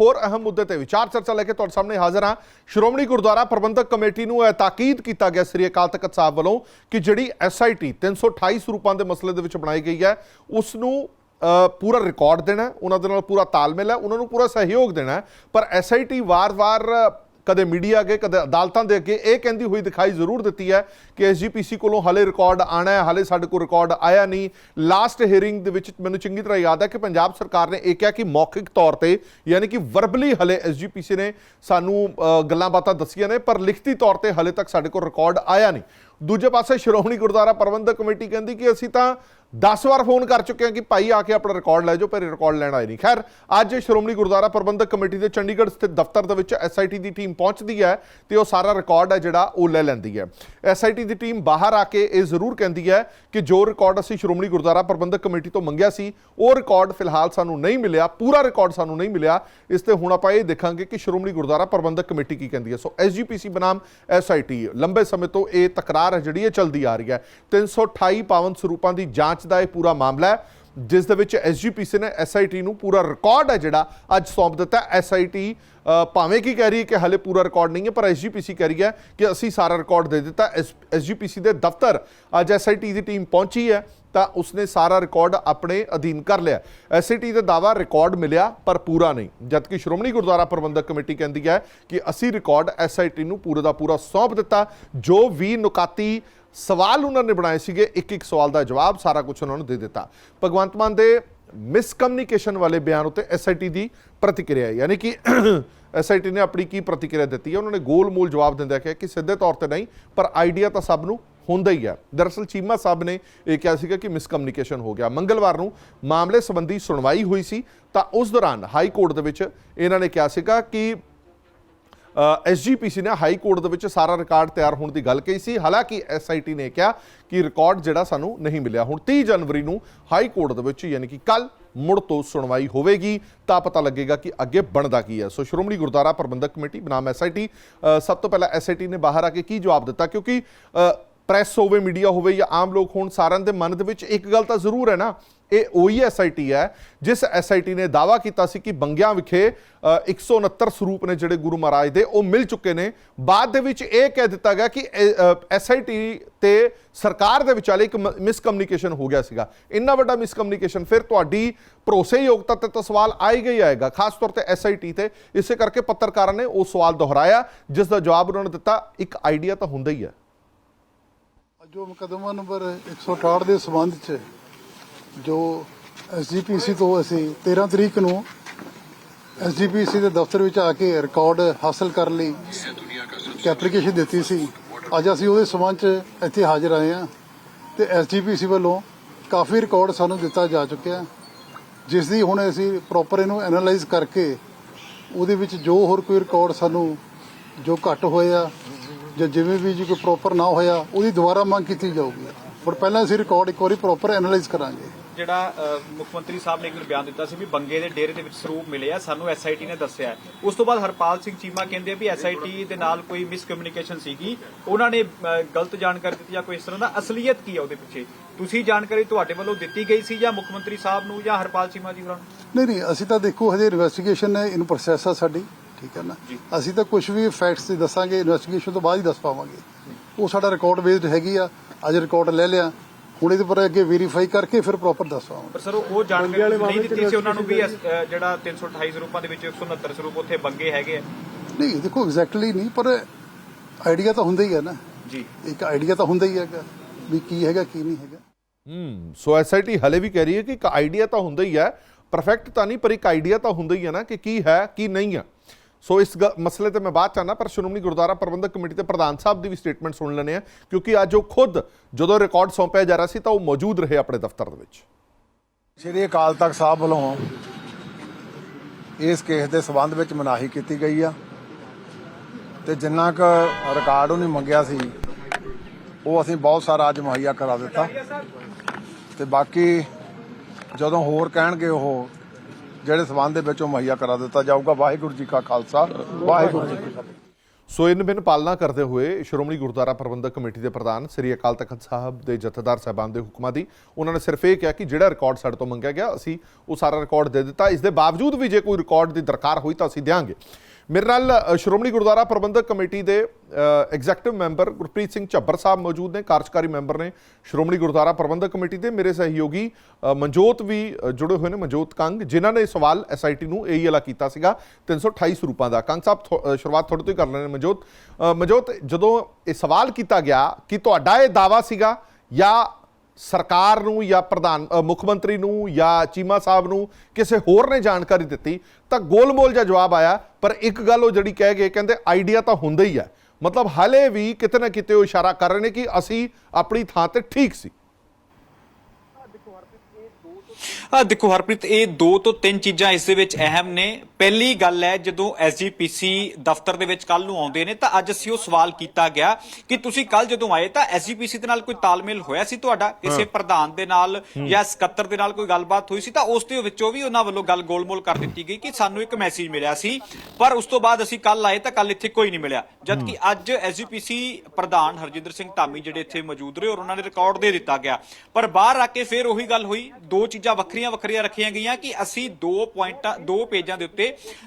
ਹੋਰ ਅਹਿਮ ਮੁੱਦੇ ਤੇ ਵਿਚਾਰ ਚਰਚਾ ਲੈ ਕੇ ਤੁਹਾਡੇ ਸਾਹਮਣੇ ਹਾਜ਼ਰ ਹਾਂ ਸ਼੍ਰੋਮਣੀ ਗੁਰਦੁਆਰਾ ਪ੍ਰਬੰਧਕ ਕਮੇਟੀ ਨੂੰ ਇਹ ਤਾਕੀਦ ਕੀਤਾ ਗਿਆ ਸ੍ਰੀ ਅਕਾਲ ਤਖਤ ਸਾਹਿਬ ਵੱਲੋਂ ਕਿ ਜਿਹੜੀ ਐਸਆਈਟੀ 328 ਸਰੂਪਾਂ ਦੇ ਮਸਲੇ ਦੇ ਵਿੱਚ ਬਣਾਈ ਗਈ ਹੈ, ਉਸ ਨੂੰ ਪੂਰਾ ਰਿਕਾਰਡ ਦੇਣਾ ਉਹਨਾਂ ਦੇ ਨਾਲ ਪੂਰਾ ਤਾਲਮੇਲ ਹੈ, ਉਹਨਾਂ ਨੂੰ ਪੂਰਾ ਸਹਿਯੋਗ ਦੇਣਾ ਹੈ। ਪਰ ਐਸਆਈਟੀ ਵਾਰ-ਵਾਰ ਕਦੇ ਮੀਡੀਆ ਅੱਗੇ, ਕਦੇ ਅਦਾਲਤਾਂ ਦੇ ਅੱਗੇ ਇਹ ਕਹਿੰਦੀ ਹੋਈ ਦਿਖਾਈ ਜ਼ਰੂਰ ਦਿੱਤੀ ਹੈ ਕਿ ਐਸਜੀਪੀਸੀ ਕੋਲੋਂ ਹਲੇ ਰਿਕਾਰਡ ਆਣਾ ਹੈ, ਹਲੇ ਸਾਡੇ ਕੋਲ ਰਿਕਾਰਡ ਆਇਆ ਨਹੀਂ। ਲਾਸਟ ਹੀਅਰਿੰਗ ਦੇ ਵਿੱਚ ਮੈਨੂੰ ਚੰਗੀ ਤਰ੍ਹਾਂ ਯਾਦ ਹੈ ਕਿ ਪੰਜਾਬ ਸਰਕਾਰ ਨੇ ਇਹ ਕਿਹਾ ਕਿ ਮੌਖਿਕ ਤੌਰ ਤੇ ਯਾਨੀ ਕਿ ਵਰਬਲੀ ਹਲੇ ਐਸਜੀਪੀਸੀ ਨੇ ਸਾਨੂੰ ਗੱਲਾਂ ਬਾਤਾਂ ਦੱਸੀਆਂ ਨੇ, ਪਰ ਲਿਖਤੀ ਤੌਰ ਤੇ ਹਲੇ ਤੱਕ ਸਾਡੇ ਕੋਲ ਰਿਕਾਰਡ ਆਇਆ ਨਹੀਂ। ਦੂਜੇ ਪਾਸੇ ਸ਼੍ਰੋਮਣੀ ਗੁਰਦੁਆਰਾ ਪ੍ਰਬੰਧਕ ਕਮੇਟੀ ਕਹਿੰਦੀ ਕਿ ਅਸੀਂ ਤਾਂ 10 ਵਾਰ ਫੋਨ ਕਰ ਚੁੱਕੇ ਹਾਂ ਕਿ ਭਾਈ ਆ ਕੇ ਆਪਣਾ ਰਿਕਾਰਡ ਲੈ ਜਾਓ, ਪਰ ਰਿਕਾਰਡ ਲੈਣ ਆਏ ਨਹੀਂ। ਖੈਰ, ਅੱਜ ਸ਼੍ਰੋਮਣੀ ਗੁਰਦੁਆਰਾ ਪ੍ਰਬੰਧਕ ਕਮੇਟੀ ਦੇ ਚੰਡੀਗੜ੍ਹ ਸਥਿਤ ਦਫ਼ਤਰ ਦੇ ਵਿੱਚ ਐਸਆਈਟੀ ਦੀ ਟੀਮ ਪਹੁੰਚਦੀ ਹੈ ਤੇ ਉਹ ਸਾਰਾ ਰਿਕਾਰਡ ਹੈ ਜਿਹੜਾ ਉਹ ਲੈ ਲੈਂਦੀ ਹੈ। ਐਸਆਈਟੀ ਦੀ ਟੀਮ ਬਾਹਰ ਆ ਕੇ ਇਹ ਜ਼ਰੂਰ ਕਹਿੰਦੀ ਹੈ ਕਿ ਜੋ ਰਿਕਾਰਡ ਅਸੀਂ ਸ਼੍ਰੋਮਣੀ ਗੁਰਦੁਆਰਾ ਪ੍ਰਬੰਧਕ ਕਮੇਟੀ ਤੋਂ ਮੰਗਿਆ ਸੀ, ਉਹ ਰਿਕਾਰਡ ਫਿਲਹਾਲ ਸਾਨੂੰ ਨਹੀਂ ਮਿਲਿਆ, ਪੂਰਾ ਰਿਕਾਰਡ ਸਾਨੂੰ ਨਹੀਂ ਮਿਲਿਆ। ਇਸ ਤੇ ਹੁਣ ਆਪਾਂ ਇਹ ਦੇਖਾਂਗੇ ਕਿ ਸ਼੍ਰੋਮਣੀ ਗੁਰਦੁਆਰਾ ਪ੍ਰਬੰਧਕ ਕਮੇਟੀ ਕੀ ਕਹਿੰਦੀ ਹੈ। ਸੋ ਐਸਜੀਪੀਸੀ ਬਨਾਮ ਐਸਆਈਟੀ ਲੰਬੇ ਸਮੇਂ ਤੋਂ ਇਹ ਤਕਰਾਰ ਹੈ ਜਿਹੜੀ ਇਹ ਚੱਲਦੀ ਆ ਰਹੀ ਹੈ। 328 ਪਾਵਨ ਸਰੂਪਾਂ ਦੀ ਜਾਂਚ ਦਾ ਇਹ ਪੂਰਾ ਮਾਮਲਾ ਹੈ, ਜਿਸ ਦੇ ਵਿੱਚ ਐਸਜੀਪੀਸੀ ਨੇ ਐਸਆਈਟੀ ਨੂੰ ਪੂਰਾ ਰਿਕਾਰਡ ਹੈ ਜਿਹੜਾ ਅੱਜ ਸੌਂਪ ਦਿੱਤਾ ਐਸਆਈਟੀ ਭਾਵੇਂ ਕੀ ਕਹਿ ਰਹੀ ਹੈ ਕਿ ਹਲੇ ਪੂਰਾ ਰਿਕਾਰਡ ਨਹੀਂ ਹੈ, ਪਰ ਐਸਜੀਪੀਸੀ ਕਹਿ ਰਹੀ ਹੈ ਕਿ ਅਸੀਂ ਸਾਰਾ ਰਿਕਾਰਡ ਦੇ ਦਿੱਤਾ। ਐਸਜੀਪੀਸੀ ਦੇ ਦਫ਼ਤਰ ਅੱਜ ਐਸਆਈਟੀ ਦੀ ਟੀਮ ਪਹੁੰਚੀ ਹੈ, ਤਾਂ ਉਸਨੇ ਸਾਰਾ ਰਿਕਾਰਡ ਆਪਣੇ ਅਧੀਨ ਕਰ ਲਿਆ ਐਸਆਈਟੀ ਦਾ ਦਾਵਾ ਰਿਕਾਰਡ ਮਿਲਿਆ, ਪਰ ਪੂਰਾ ਨਹੀਂ। ਜਦਕਿ ਸ਼੍ਰੋਮਣੀ ਗੁਰਦੁਆਰਾ ਪ੍ਰਬੰਧਕ ਕਮੇਟੀ ਕਹਿੰਦੀ ਹੈ ਕਿ ਅਸੀਂ ਰਿਕਾਰਡ ਐਸਆਈਟੀ ਨੂੰ ਪੂਰਾ ਦਾ ਪੂਰਾ ਸੌਂਪ ਦਿੱਤਾ। ਜੋ ਵੀ ਨੁਕਾਤੀ ਸਵਾਲ ਉਹਨਾਂ ਨੇ ਬਣਾਏ ਸੀਗੇ ਇੱਕ ਇੱਕ ਸਵਾਲ ਦਾ ਜਵਾਬ ਸਾਰਾ ਕੁਝ ਉਹਨਾਂ ਨੂੰ ਦੇ ਦਿੱਤਾ। ਭਗਵੰਤ ਮਾਨ ਦੇ ਮਿਸਕਮਿਊਨੀਕੇਸ਼ਨ ਵਾਲੇ ਬਿਆਨ ਉੱਤੇ ਐਸਆਈਟੀ ਦੀ ਪ੍ਰਤੀਕਿਰਿਆ ਯਾਨੀ ਕਿ ਐਸਆਈਟੀ ਨੇ ਆਪਣੀ ਕੀ ਪ੍ਰਤੀਕਿਰਿਆ ਦਿੱਤੀ ਹੈ? ਉਹਨਾਂ ਨੇ ਗੋਲ-ਮੋਲ ਜਵਾਬ ਦਿੰਦਿਆਂ ਕਿਹਾ ਕਿ ਸਿੱਧੇ ਤੌਰ ਤੇ ਨਹੀਂ, ਪਰ ਆਈਡੀਆ ਤਾਂ ਸਭ ਨੂੰ ਹੁੰਦਾ ਹੀ ਹੈ ਦਰਅਸਲ ਚੀਮਾ ਸਾਹਿਬ ਨੇ ਇਹ ਕਿਹਾ ਸੀਗਾ ਕਿ ਮਿਸਕਮਿਊਨੀਕੇਸ਼ਨ ਹੋ ਗਿਆ। ਮੰਗਲਵਾਰ ਨੂੰ ਮਾਮਲੇ ਸੰਬੰਧੀ ਸੁਣਵਾਈ ਹੋਈ ਸੀ, ਤਾਂ ਉਸ ਦੌਰਾਨ ਹਾਈ ਕੋਰਟ ਦੇ ਵਿੱਚ ਇਹਨਾਂ ਨੇ ਕਿਹਾ ਸੀਗਾ ਕਿ ਐਸਜੀਪੀਸੀ ਨੇ ਹਾਈ ਕੋਰਟ ਦੇ ਵਿੱਚ ਸਾਰਾ ਰਿਕਾਰਡ ਤਿਆਰ ਹੋਣ ਦੀ ਗੱਲ ਕਹੀ ਸੀ। ਹਾਲਾਂਕਿ ਐਸਆਈਟੀ ਨੇ ਕਿਹਾ ਕਿ ਰਿਕਾਰਡ ਜਿਹੜਾ ਸਾਨੂੰ ਨਹੀਂ ਮਿਲਿਆ। ਹੁਣ 30 ਜਨਵਰੀ ਨੂੰ ਹਾਈ ਕੋਰਟ ਦੇ ਵਿੱਚ ਯਾਨੀ ਕਿ ਕੱਲ ਮੁੜ ਤੋਂ ਸੁਣਵਾਈ ਹੋਵੇਗੀ ਤਾਂ ਪਤਾ ਲੱਗੇਗਾ ਕਿ ਅੱਗੇ ਬਣਦਾ ਕੀ ਹੈ। ਸੋ ਸ਼੍ਰੋਮਣੀ ਗੁਰਦੁਆਰਾ ਪ੍ਰਬੰਧਕ ਕਮੇਟੀ ਬਨਾਮ ਐਸਆਈਟੀ ਸਭ ਤੋਂ ਪਹਿਲਾਂ ਐਸਆਈਟੀ ਨੇ ਬਾਹਰ ਆ ਕੇ ਕੀ ਜਵਾਬ ਦਿੱਤਾ? ਕਿਉਂਕਿ ਅ, ਪ੍ਰੈਸ ਹੋਵੇ ਮੀਡੀਆ ਹੋਵੇ ਜਾਂ ਆਮ ਲੋਕ ਹੋਣ ਸਾਰਿਆਂ ਦੇ ਮਨ ਦੇ ਵਿੱਚ ਇੱਕ ਗੱਲ ਤਾਂ ਜ਼ਰੂਰ ਹੈ ਨਾ ਇਹ ਉਹੀ ਐਸਆਈਟੀ ਹੈ ਜਿਸ ਐਸਆਈਟੀ ਨੇ ਦਾਵਾ ਕੀਤਾ ਸੀ ਕਿ ਬੰਗਿਆਂ ਵਿਖੇ ਅ, 169 ਸਰੂਪ ਨੇ ਜਿਹੜੇ ਗੁਰੂ ਮਹਾਰਾਜ ਦੇ ਉਹ ਮਿਲ ਚੁੱਕੇ ਨੇ। ਬਾਅਦ ਦੇ ਵਿੱਚ ਇਹ ਕਹਿ ਦਿੱਤਾ ਗਿਆ ਕਿ ਐਸਆਈਟੀ ਤੇ ਸਰਕਾਰ ਦੇ ਵਿਚਾਲੇ ਇੱਕ ਮਿਸਕਮਿਊਨੀਕੇਸ਼ਨ ਹੋ ਗਿਆ ਸੀਗਾ। ਇੰਨਾ ਵੱਡਾ ਮਿਸਕਮਿਊਨੀਕੇਸ਼ਨ ਫਿਰ ਤੁਹਾਡੀ ਭਰੋਸੇਯੋਗਤਾ ਤੇ ਤਾਂ ਸਵਾਲ ਆਏਗਾ ਹੀ ਆਏਗਾ ਖਾਸ ਤੌਰ ਤੇ ਐਸਆਈਟੀ ਤੇ। ਇਸੇ ਕਰਕੇ ਪੱਤਰਕਾਰਾਂ ਨੇ ਉਹ ਸਵਾਲ ਦੁਹਰਾਇਆ ਜਿਸ ਦਾ ਜਵਾਬ ਉਹਨਾਂ ਨੇ ਦਿੱਤਾ ਇੱਕ ਆਈਡੀਆ ਤਾਂ ਹੁੰਦਾ ਹੀ ਹੈ। ਜੋ ਮੁਕੱਦਮਾ ਨੰਬਰ 168 ਦੇ ਸਬੰਧ ਚ ਜੋ ਐਸਜੀਪੀਸੀ ਤੋਂ ਅਸੀਂ 13 ਤਰੀਕ ਨੂੰ ਐਸਜੀਪੀਸੀ ਦੇ ਦਫ਼ਤਰ ਵਿੱਚ ਆ ਕੇ ਰਿਕਾਰਡ ਹਾਸਲ ਕਰਨ ਲਈ ਐਪਲੀਕੇਸ਼ਨ ਦਿੱਤੀ ਸੀ। ਅੱਜ ਅਸੀਂ ਉਹਦੇ ਸਬੰਧ ਚ ਇੱਥੇ ਹਾਜ਼ਰ ਆਏ ਹਾਂ ਤੇ ਐਸਜੀਪੀਸੀ ਵੱਲੋਂ ਕਾਫੀ ਰਿਕਾਰਡ ਸਾਨੂੰ ਦਿੱਤਾ ਜਾ ਚੁੱਕਿਆ ਜਿਸ ਦੀ ਹੁਣ ਅਸੀਂ ਪ੍ਰੋਪਰ ਇਹਨੂੰ ਐਨਾਲਾਈਜ਼ ਕਰਕੇ ਉਹਦੇ ਵਿੱਚ ਜੋ ਹੋਰ ਕੋਈ ਰਿਕਾਰਡ ਸਾਨੂੰ ਜੋ ਘੱਟ ਹੋਇਆ ਜਾਂ ਜਿਵੇਂ ਵੀ ਜੀ ਕੋਈ ਪ੍ਰੋਪਰ ਨਾ ਹੋਇਆ, ਉਹਦੀ ਦੁਬਾਰਾ ਮੰਗ ਕੀਤੀ ਜਾਊਗੀ। ਪਰ ਪਹਿਲਾਂ ਅਸੀਂ ਰਿਕਾਰਡ ਇੱਕ ਵਾਰੀ ਪ੍ਰੋਪਰ ਐਨਾਲਾਈਜ਼ ਕਰਾਂਗੇ। ਜਿਹੜਾ ਮੁੱਖ ਮੰਤਰੀ ਸਾਹਿਬ ਨੇ ਇੱਕ ਬਿਆਨ ਦਿੱਤਾ ਸੀ ਵੀ ਬੰਗੇ ਦੇ ਡੇਰੇ ਦੇ ਵਿੱਚ ਸਰੂਪ ਮਿਲੇ ਆ ਸਾਨੂੰ ਐਸਆਈਟੀ ਨੇ ਦੱਸਿਆ। ਉਸ ਤੋਂ ਬਾਅਦ ਹਰਪਾਲ ਸਿੰਘ ਚੀਮਾ ਕਹਿੰਦੇ ਆ ਵੀ ਐਸਆਈਟੀ ਦੇ ਨਾਲ ਕੋਈ ਮਿਸਕਮਿਊਨੀਕੇਸ਼ਨ ਸੀਗੀ। ਉਹਨਾਂ ਨੇ ਗਲਤ ਜਾਣਕਾਰੀ ਦਿੱਤੀ ਜਾਂ ਕੋਈ ਇਸ ਤਰ੍ਹਾਂ ਦਾ ਅਸਲੀਅਤ ਕੀ ਹੈ ਉਹਦੇ ਪਿੱਛੇ? ਤੁਸੀਂ ਜਾਣਕਾਰੀ ਤੁਹਾਡੇ ਵੱਲੋਂ ਦਿੱਤੀ ਗਈ ਸੀ ਜਾਂ ਮੁੱਖ ਮੰਤਰੀ ਸਾਹਿਬ ਨੂੰ ਜਾਂ ਹਰਪਾਲ ਚੀਮਾ ਜੀ ਹੋਰਾਂ ਨੂੰ? ਨਹੀਂ ਨਹੀਂ ਅਸੀਂ ਤਾਂ ਦੇਖੋ ਹਜੇ ਇਨਵੈਸਟੀਗੇਸ਼ਨ ਹੈ ਇਨ ਪ੍ਰੋਸੈਸ ਆ ਸਾਡੀ ਠੀਕ ਹੈ ਨਾ? ਅਸੀਂ ਤਾਂ ਕੁਝ ਵੀ ਫੈਕਟਸ ਦੱਸਾਂਗੇ ਇਨਵੈਸਟੀਗੇਸ਼ਨ ਤੋਂ ਬਾਅਦ ਹੀ ਦੱਸ ਪਾਵਾਂਗੇ। ਉਹ ਸਾਡਾ ਰਿਕਾਰਡ ਬੇਸਡ ਹੈਗੀ ਆ ਅੱਜ ਰਿਕਾਰਡ ਲੈ ਲਿਆ। ਹੁਣ ਇਹਦੇ ਪਰ ਅੱਗੇ ਵੈਰੀਫਾਈ ਕਰਕੇ ਫਿਰ ਪ੍ਰੋਪਰ ਦੱਸ ਪਾਵਾਂਗੇ ਪਰ ਸਰ ਉਹ ਜਾਣਕਾਰੀ ਨਹੀਂ ਦਿੱਤੀ ਸੀ ਉਹਨਾਂ ਨੂੰ ਵੀ ਜਿਹੜਾ 328 ਸਰੂਪਾਂ ਦੇ ਵਿੱਚ 169 ਸਰੂਪ ਉੱਥੇ ਬੰਗੇ ਹੈਗੇ ਆ। ਨਹੀਂ ਦੇਖੋ ਐਗਜ਼ੈਕਟਲੀ ਨਹੀਂ ਪਰ ਆਈਡੀਆ ਤਾਂ ਹੁੰਦਾ ਹੀ ਹੈ ਨਾ। ਜੀ। ਇੱਕ ਆਈਡੀਆ ਤਾਂ ਹੁੰਦਾ ਹੀ ਹੈਗਾ ਵੀ ਕੀ ਹੈਗਾ ਕੀ ਨਹੀਂ ਹੈਗਾ। ਹੂੰ ਸੋ ਐਸਆਈਟੀ ਹਲੇ ਵੀ ਕਹਿ ਰਹੀ ਹੈ ਕਿ ਇੱਕ ਆਈਡੀਆ ਤਾਂ ਹੁੰਦਾ ਹੀ ਹੈ ਪਰਫੈਕਟ ਤਾਂ ਨਹੀਂ ਪਰ ਇੱਕ ਆਈਡੀਆ ਤਾਂ ਹੁੰਦਾ ਹੀ ਹੈ ਨਾ ਕਿ ਕੀ ਹੈ ਕੀ ਨਹੀਂ ਹੈ ਸੋ ਇਸ ਗ- ਮਸਲੇ ਤੇ ਮੈਂ ਬਾਅਦ ਚਾਹਨਾ ਪਰ ਸ਼੍ਰੋਮਣੀ ਗੁਰਦੁਆਰਾ ਪ੍ਰਬੰਧਕ ਕਮੇਟੀ ਦੇ ਪ੍ਰਧਾਨ ਸਾਹਿਬ ਦੀ ਵੀ ਸਟੇਟਮੈਂਟ ਸੁਣ ਲੈਣੇ ਆ ਕਿਉਂਕਿ ਅੱਜ ਉਹ ਖੁਦ ਜਦੋਂ ਰਿਕਾਰਡ ਸੌਂਪਿਆ ਜਾ ਰਿਹਾ ਸੀ, ਤਾਂ ਉਹ ਮੌਜੂਦ ਰਹੇ ਆਪਣੇ ਦਫ਼ਤਰ ਦੇ ਵਿੱਚ। ਸ਼੍ਰੀ ਅਕਾਲ ਤਖਤ ਸਾਹਿਬ ਵੱਲੋਂ ਇਸ ਕੇਸ ਦੇ ਸਬੰਧ ਵਿੱਚ ਮਨਾਹੀ ਕੀਤੀ ਗਈ ਆ, ਤੇ ਜਿੰਨਾ ਕੁ ਰਿਕਾਰਡ ਉਹਨੇ ਮੰਗਿਆ ਸੀ, ਉਹ ਅਸੀਂ ਬਹੁਤ ਸਾਰਾ ਅੱਜ ਮੁਹੱਈਆ ਕਰਾ ਦਿੱਤਾ। ਤੇ ਬਾਕੀ ਜਦੋਂ ਹੋਰ ਕਹਿਣਗੇ ਉਹ ਜਿਹੜੇ ਸਬੰਧ ਦੇ ਵਿੱਚ ਉਹ ਮੁਹੱਈਆ ਕਰਾ ਦਿੱਤਾ ਜਾਊਗਾ। ਵਾਹਿਗੁਰੂ ਜੀ ਕਾ ਖਾਲਸਾ, ਵਾਹਿਗੁਰੂ ਜੀ ਕੀ ਫਤਿਹ। ਸੋ ਇਨ ਬਿਨ ਪਾਲਣਾ ਕਰਦੇ ਹੋਏ ਸ਼੍ਰੋਮਣੀ ਗੁਰਦੁਆਰਾ ਪ੍ਰਬੰਧਕ ਕਮੇਟੀ ਦੇ ਪ੍ਰਧਾਨ ਸ੍ਰੀ ਅਕਾਲ ਤਖਤ ਸਾਹਿਬ ਦੇ ਜਥੇਦਾਰ ਸਾਹਿਬਾਨ ਦੇ ਹੁਕਮਾਂ ਦੀ ਉਹਨਾਂ ਨੇ ਸਿਰਫ ਇਹ ਕਿਹਾ ਕਿ ਜਿਹੜਾ ਰਿਕਾਰਡ ਸਾਡੇ ਤੋਂ ਮੰਗਿਆ ਗਿਆ, ਅਸੀਂ ਉਹ ਸਾਰਾ ਰਿਕਾਰਡ ਦੇ ਦਿੱਤਾ। ਇਸ ਦੇ ਬਾਵਜੂਦ ਵੀ ਜੇ ਕੋਈ ਰਿਕਾਰਡ ਦੀ ਦਰਕਾਰ ਹੋਈ ਤਾਂ ਅਸੀਂ ਦਿਆਂਗੇ। ਮੇਰੇ ਨਾਲ ਸ਼੍ਰੋਮਣੀ ਗੁਰਦੁਆਰਾ ਪ੍ਰਬੰਧਕ ਕਮੇਟੀ ਦੇ ਐਗਜ਼ੈਕਟਿਵ ਮੈਂਬਰ ਗੁਰਪ੍ਰੀਤ ਸਿੰਘ ਝੱਬਰ ਸਾਹਿਬ ਮੌਜੂਦ ਨੇ, ਕਾਰਜਕਾਰੀ ਮੈਂਬਰ ਨੇ ਸ਼੍ਰੋਮਣੀ ਗੁਰਦੁਆਰਾ ਪ੍ਰਬੰਧਕ ਕਮੇਟੀ ਦੇ ਮੇਰੇ ਸਹਿਯੋਗੀ ਮਨਜੋਤ ਵੀ ਜੁੜੇ ਹੋਏ ਨੇ, ਮਨਜੋਤ ਕੰਗ, ਜਿਨ੍ਹਾਂ ਨੇ ਇਹ ਸਵਾਲ ਐਸਆਈਟੀ ਨੂੰ ਇਹੀ ਵਾਲਾ ਕੀਤਾ ਸੀਗਾ 328 ਸਰੂਪਾਂ ਦਾ। ਕੰਗ ਸਾਹਿਬ, ਥੋ- ਸ਼ੁਰੂਆਤ ਤੁਹਾਡੇ ਤੋਂ ਹੀ ਕਰ ਲੈਣੇ ਮਨਜੋਤ। ਮਨਜੋਤ, ਜਦੋਂ ਇਹ ਸਵਾਲ ਕੀਤਾ ਗਿਆ ਕਿ ਤੁਹਾਡਾ ਇਹ ਦਾਵਾ ਸੀਗਾ, ਜਾਂ ਸਰਕਾਰ ਨੂੰ, ਜਾਂ ਪ੍ਰਧਾਨ ਮੁੱਖ ਮੰਤਰੀ ਨੂੰ, ਜਾਂ ਚੀਮਾ ਸਾਹਿਬ ਨੂੰ ਕਿਸੇ ਹੋਰ ਨੇ ਜਾਣਕਾਰੀ ਦਿੱਤੀ, ਤਾਂ ਗੋਲਮੋਲ ਜਿਹਾ ਜਵਾਬ ਆਇਆ ਪਰ ਇੱਕ ਗੱਲ ਉਹ ਜਿਹੜੀ ਕਹਿ ਗਏ, ਕਹਿੰਦੇ ਆਈਡੀਆ ਤਾਂ ਹੁੰਦਾ ਹੀ ਹੈ ਮਤਲਬ ਹਾਲੇ ਵੀ ਕਿਤੇ ਨਾ ਕਿਤੇ ਉਹ ਇਸ਼ਾਰਾ ਕਰ ਰਹੇ ਨੇ ਕਿ ਅਸੀਂ ਆਪਣੀ ਥਾਂ ਤੇ ਠੀਕ ਸੀ। ਆ ਦੇਖੋ ਹਰਪ੍ਰੀਤ, ਇਹ ਦੋ ਤੋਂ ਤਿੰਨ ਚੀਜ਼ਾਂ ਇਸ ਦੇ ਵਿੱਚ ਅਹਿਮ ਨੇ। ਪਹਿਲੀ ਗੱਲ ਹੈ ਜਦੋਂ ਐਸਜੀਪੀਸੀ ਦਫ਼ਤਰ ਦੇ ਵਿੱਚ ਕੱਲ ਨੂੰ ਆਉਂਦੇ ਨੇ ਤਾਂ ਅੱਜ ਅਸੀਂ ਉਹ ਸਵਾਲ ਕੀਤਾ ਗਿਆ ਕਿ ਤੁਸੀਂ ਕੱਲ ਜਦੋਂ ਆਏ ਤਾਂ ਐਸਜੀਪੀਸੀ ਦੇ ਨਾਲ ਕੋਈ ਤਾਲਮੇਲ ਹੋਇਆ ਸੀ ਤੁਹਾਡਾ? ਕਿਸੇ ਪ੍ਰਧਾਨ ਦੇ ਨਾਲ ਜਾਂ ਸਕੱਤਰ ਦੇ ਨਾਲ ਕੋਈ ਗੱਲਬਾਤ ਹੋਈ ਸੀ? ਤਾਂ ਉਸ ਦੇ ਵਿੱਚੋਂ ਵੀ ਉਹਨਾਂ ਵੱਲੋਂ ਗੱਲ ਗੋਲਮੋਲ ਕਰ ਦਿੱਤੀ ਗਈ ਕਿ ਸਾਨੂੰ ਇੱਕ ਮੈਸੇਜ ਮਿਲਿਆ ਸੀ ਪਰ ਉਸ ਤੋਂ ਬਾਅਦ ਅਸੀਂ ਕੱਲ ਆਏ ਤਾਂ ਕੱਲ ਇੱਥੇ ਕੋਈ ਨਹੀਂ ਮਿਲਿਆ। ਜਦਕਿ ਅੱਜ ਐਸਜੀਪੀਸੀ ਪ੍ਰਧਾਨ ਹਰਜਿੰਦਰ ਸਿੰਘ ਧਾਮੀ ਜਿਹੜੇ ਇੱਥੇ ਮੌਜੂਦ ਰਹੇ ਔਰ ਉਹਨਾਂ ਨੇ ਰਿਕਾਰਡ ਦੇ ਦਿੱਤਾ ਗਿਆ। ਪਰ ਬਾਹਰ ਆ ਕੇ ਫਿਰ ਉਹੀ ਗੱਲ ਹੋਈ। ਦੋ ਚੀਜ਼ਾਂ ਵੱਖਰੀਆਂ ਵੱਖਰੀਆਂ ਰੱਖੀਆਂ ਗਈਆਂ ਕਿ ਅਸੀਂ ਦੋ ਪੁਆਇੰਟਾਂ ਦੋ ਪੇਜਾਂ ਦੇ ਉੱਤੇ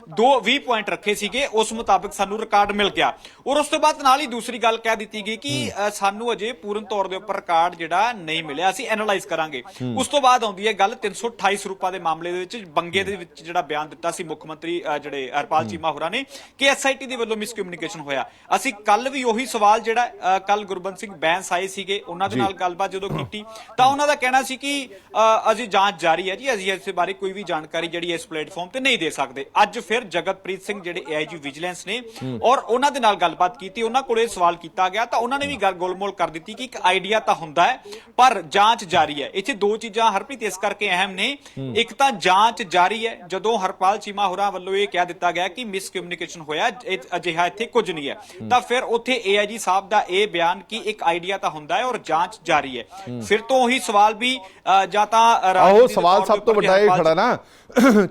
ਦੋ 20 ਪੁਆਇੰਟ ਰੱਖੇ ਸੀਗੇ ਉਸ ਮੁਤਾਬਕ ਸਾਨੂੰ ਰਿਕਾਰਡ ਮਿਲ ਗਿਆ। ਔਰ ਉਸ ਤੋਂ ਬਾਅਦ ਨਾਲ ਹੀ ਦੂਸਰੀ ਗੱਲ ਕਹਿ ਦਿੱਤੀ ਗਈ ਕਿ ਸਾਨੂੰ ਅਜੇ ਪੂਰਨ ਤੌਰ ਦੇ ਉੱਪਰ ਰਿਕਾਰਡ ਜਿਹੜਾ ਨਹੀਂ ਮਿਲਿਆ ਅਸੀਂ ਐਨਾਲਾਈਜ਼ ਕਰਾਂਗੇ। ਉਸ ਤੋਂ ਬਾਅਦ ਆਉਂਦੀ ਹੈ ਗੱਲ 328 ਰੁਪਏ ਦੇ ਮਾਮਲੇ ਦੇ ਵਿੱਚ ਬੰਗੇ ਦੇ ਵਿੱਚ ਜਿਹੜਾ ਬਿਆਨ ਦਿੱਤਾ ਸੀ ਮੁੱਖ ਮੰਤਰੀ ਜਿਹੜੇ ਹਰਪਾਲ ਚੀਮਾ ਹੋਰਾਂ ਨੇ ਕਿ ਐਸਆਈਟੀ ਦੇ ਵੱਲੋਂ ਮਿਸਕਮਿਊਨੀਕੇਸ਼ਨ ਹੋਇਆ। ਅਸੀਂ ਕੱਲ ਵੀ ਉਹੀ ਸਵਾਲ ਜਿਹੜਾ ਕੱਲ ਗੁਰਬੰਦ ਸਿੰਘ ਬੈਂਸ ਆਏ ਸੀਗੇ ਉਹਨਾਂ ਦੇ ਨਾਲ ਗੱਲਬਾਤ ਜਦੋਂ ਕੀਤੀ ਤਾਂ ਉਹਨਾਂ ਦਾ ਕਹਿਣਾ ਸੀ ਕਿ ਅ, ਅਜੇ ਜਾਂਚ ਜਾਰੀ ਹੈ ਜੀ ਅਸੀਂ ਇਸ ਬਾਰੇ ਕੋਈ ਵੀ ਜਾਣਕਾਰੀ ਜਿਹੜੀ ਇਸ ਪਲੇਟਫਾਰਮ ਤੇ ਨਹੀਂ ਦੇ ਸਕਦੇ। ਅੱਜ ਫਿਰ ਜਗਤਪ੍ਰੀਤ ਸਿੰਘ ਜਿਹੜੇ ਏਆਈਜੀ ਵਿਜੀਲੈਂਸ ਨੇ ਔਰ ਉਹਨਾਂ ਦੇ ਨਾਲ ਗੱਲਬਾਤ ਕੀਤੀ ਉਹਨਾਂ ਕੋਲੇ ਸਵਾਲ ਕੀਤਾ ਗਿਆ ਤਾਂ ਉਹਨਾਂ ਨੇ ਵੀ ਗੱਲ ਗੋਲਮੋਲ ਕਰ ਦਿੱਤੀ ਕਿ ਇੱਕ ਆਈਡੀਆ ਤਾਂ ਹੁੰਦਾ ਹੈ ਪਰ ਜਾਂਚ ਜਾਰੀ ਹੈ। ਇੱਥੇ ਦੋ ਚੀਜ਼ਾਂ ਹਰਪ੍ਰੀਤ ਇਸ ਕਰਕੇ ਅਹਿਮ ਨੇ। ਇੱਕ ਤਾਂ ਜਾਂਚ ਜਾਰੀ ਹੈ ਜਦੋਂ ਹਰਪਾਲ ਚੀਮਾ ਹੋਰਾਂ ਵੱਲੋਂ ਇਹ ਕਹਿ ਦਿੱਤਾ ਗਿਆ ਕਿ ਮਿਸਕਮਿਊਨੀਕੇਸ਼ਨ ਹੋਇਆ ਇਹ ਅਜਿਹਾ ਇੱਥੇ ਕੁਝ ਨਹੀਂ ਹੈ। ਤਾਂ ਫਿਰ ਉੱਥੇ ਏਆਈਜੀ ਸਾਹਿਬ ਦਾ ਇਹ ਬਿਆਨ ਕਿ ਇੱਕ ਆਈਡੀਆ ਤਾਂ ਹੁੰਦਾ ਹੈ ਔਰ ਜਾਂਚ ਜਾਰੀ ਹੈ। ਫਿਰ ਤੋਂ ਉਹੀ ਸਵਾਲ ਵੀ ਜਾਂ ਤਾਂ ਦੇ ਸਵਾਲ ਸਭ ਤੋਂ ਵੱਡਾ ਇਹ ਖੜਾ ਨਾ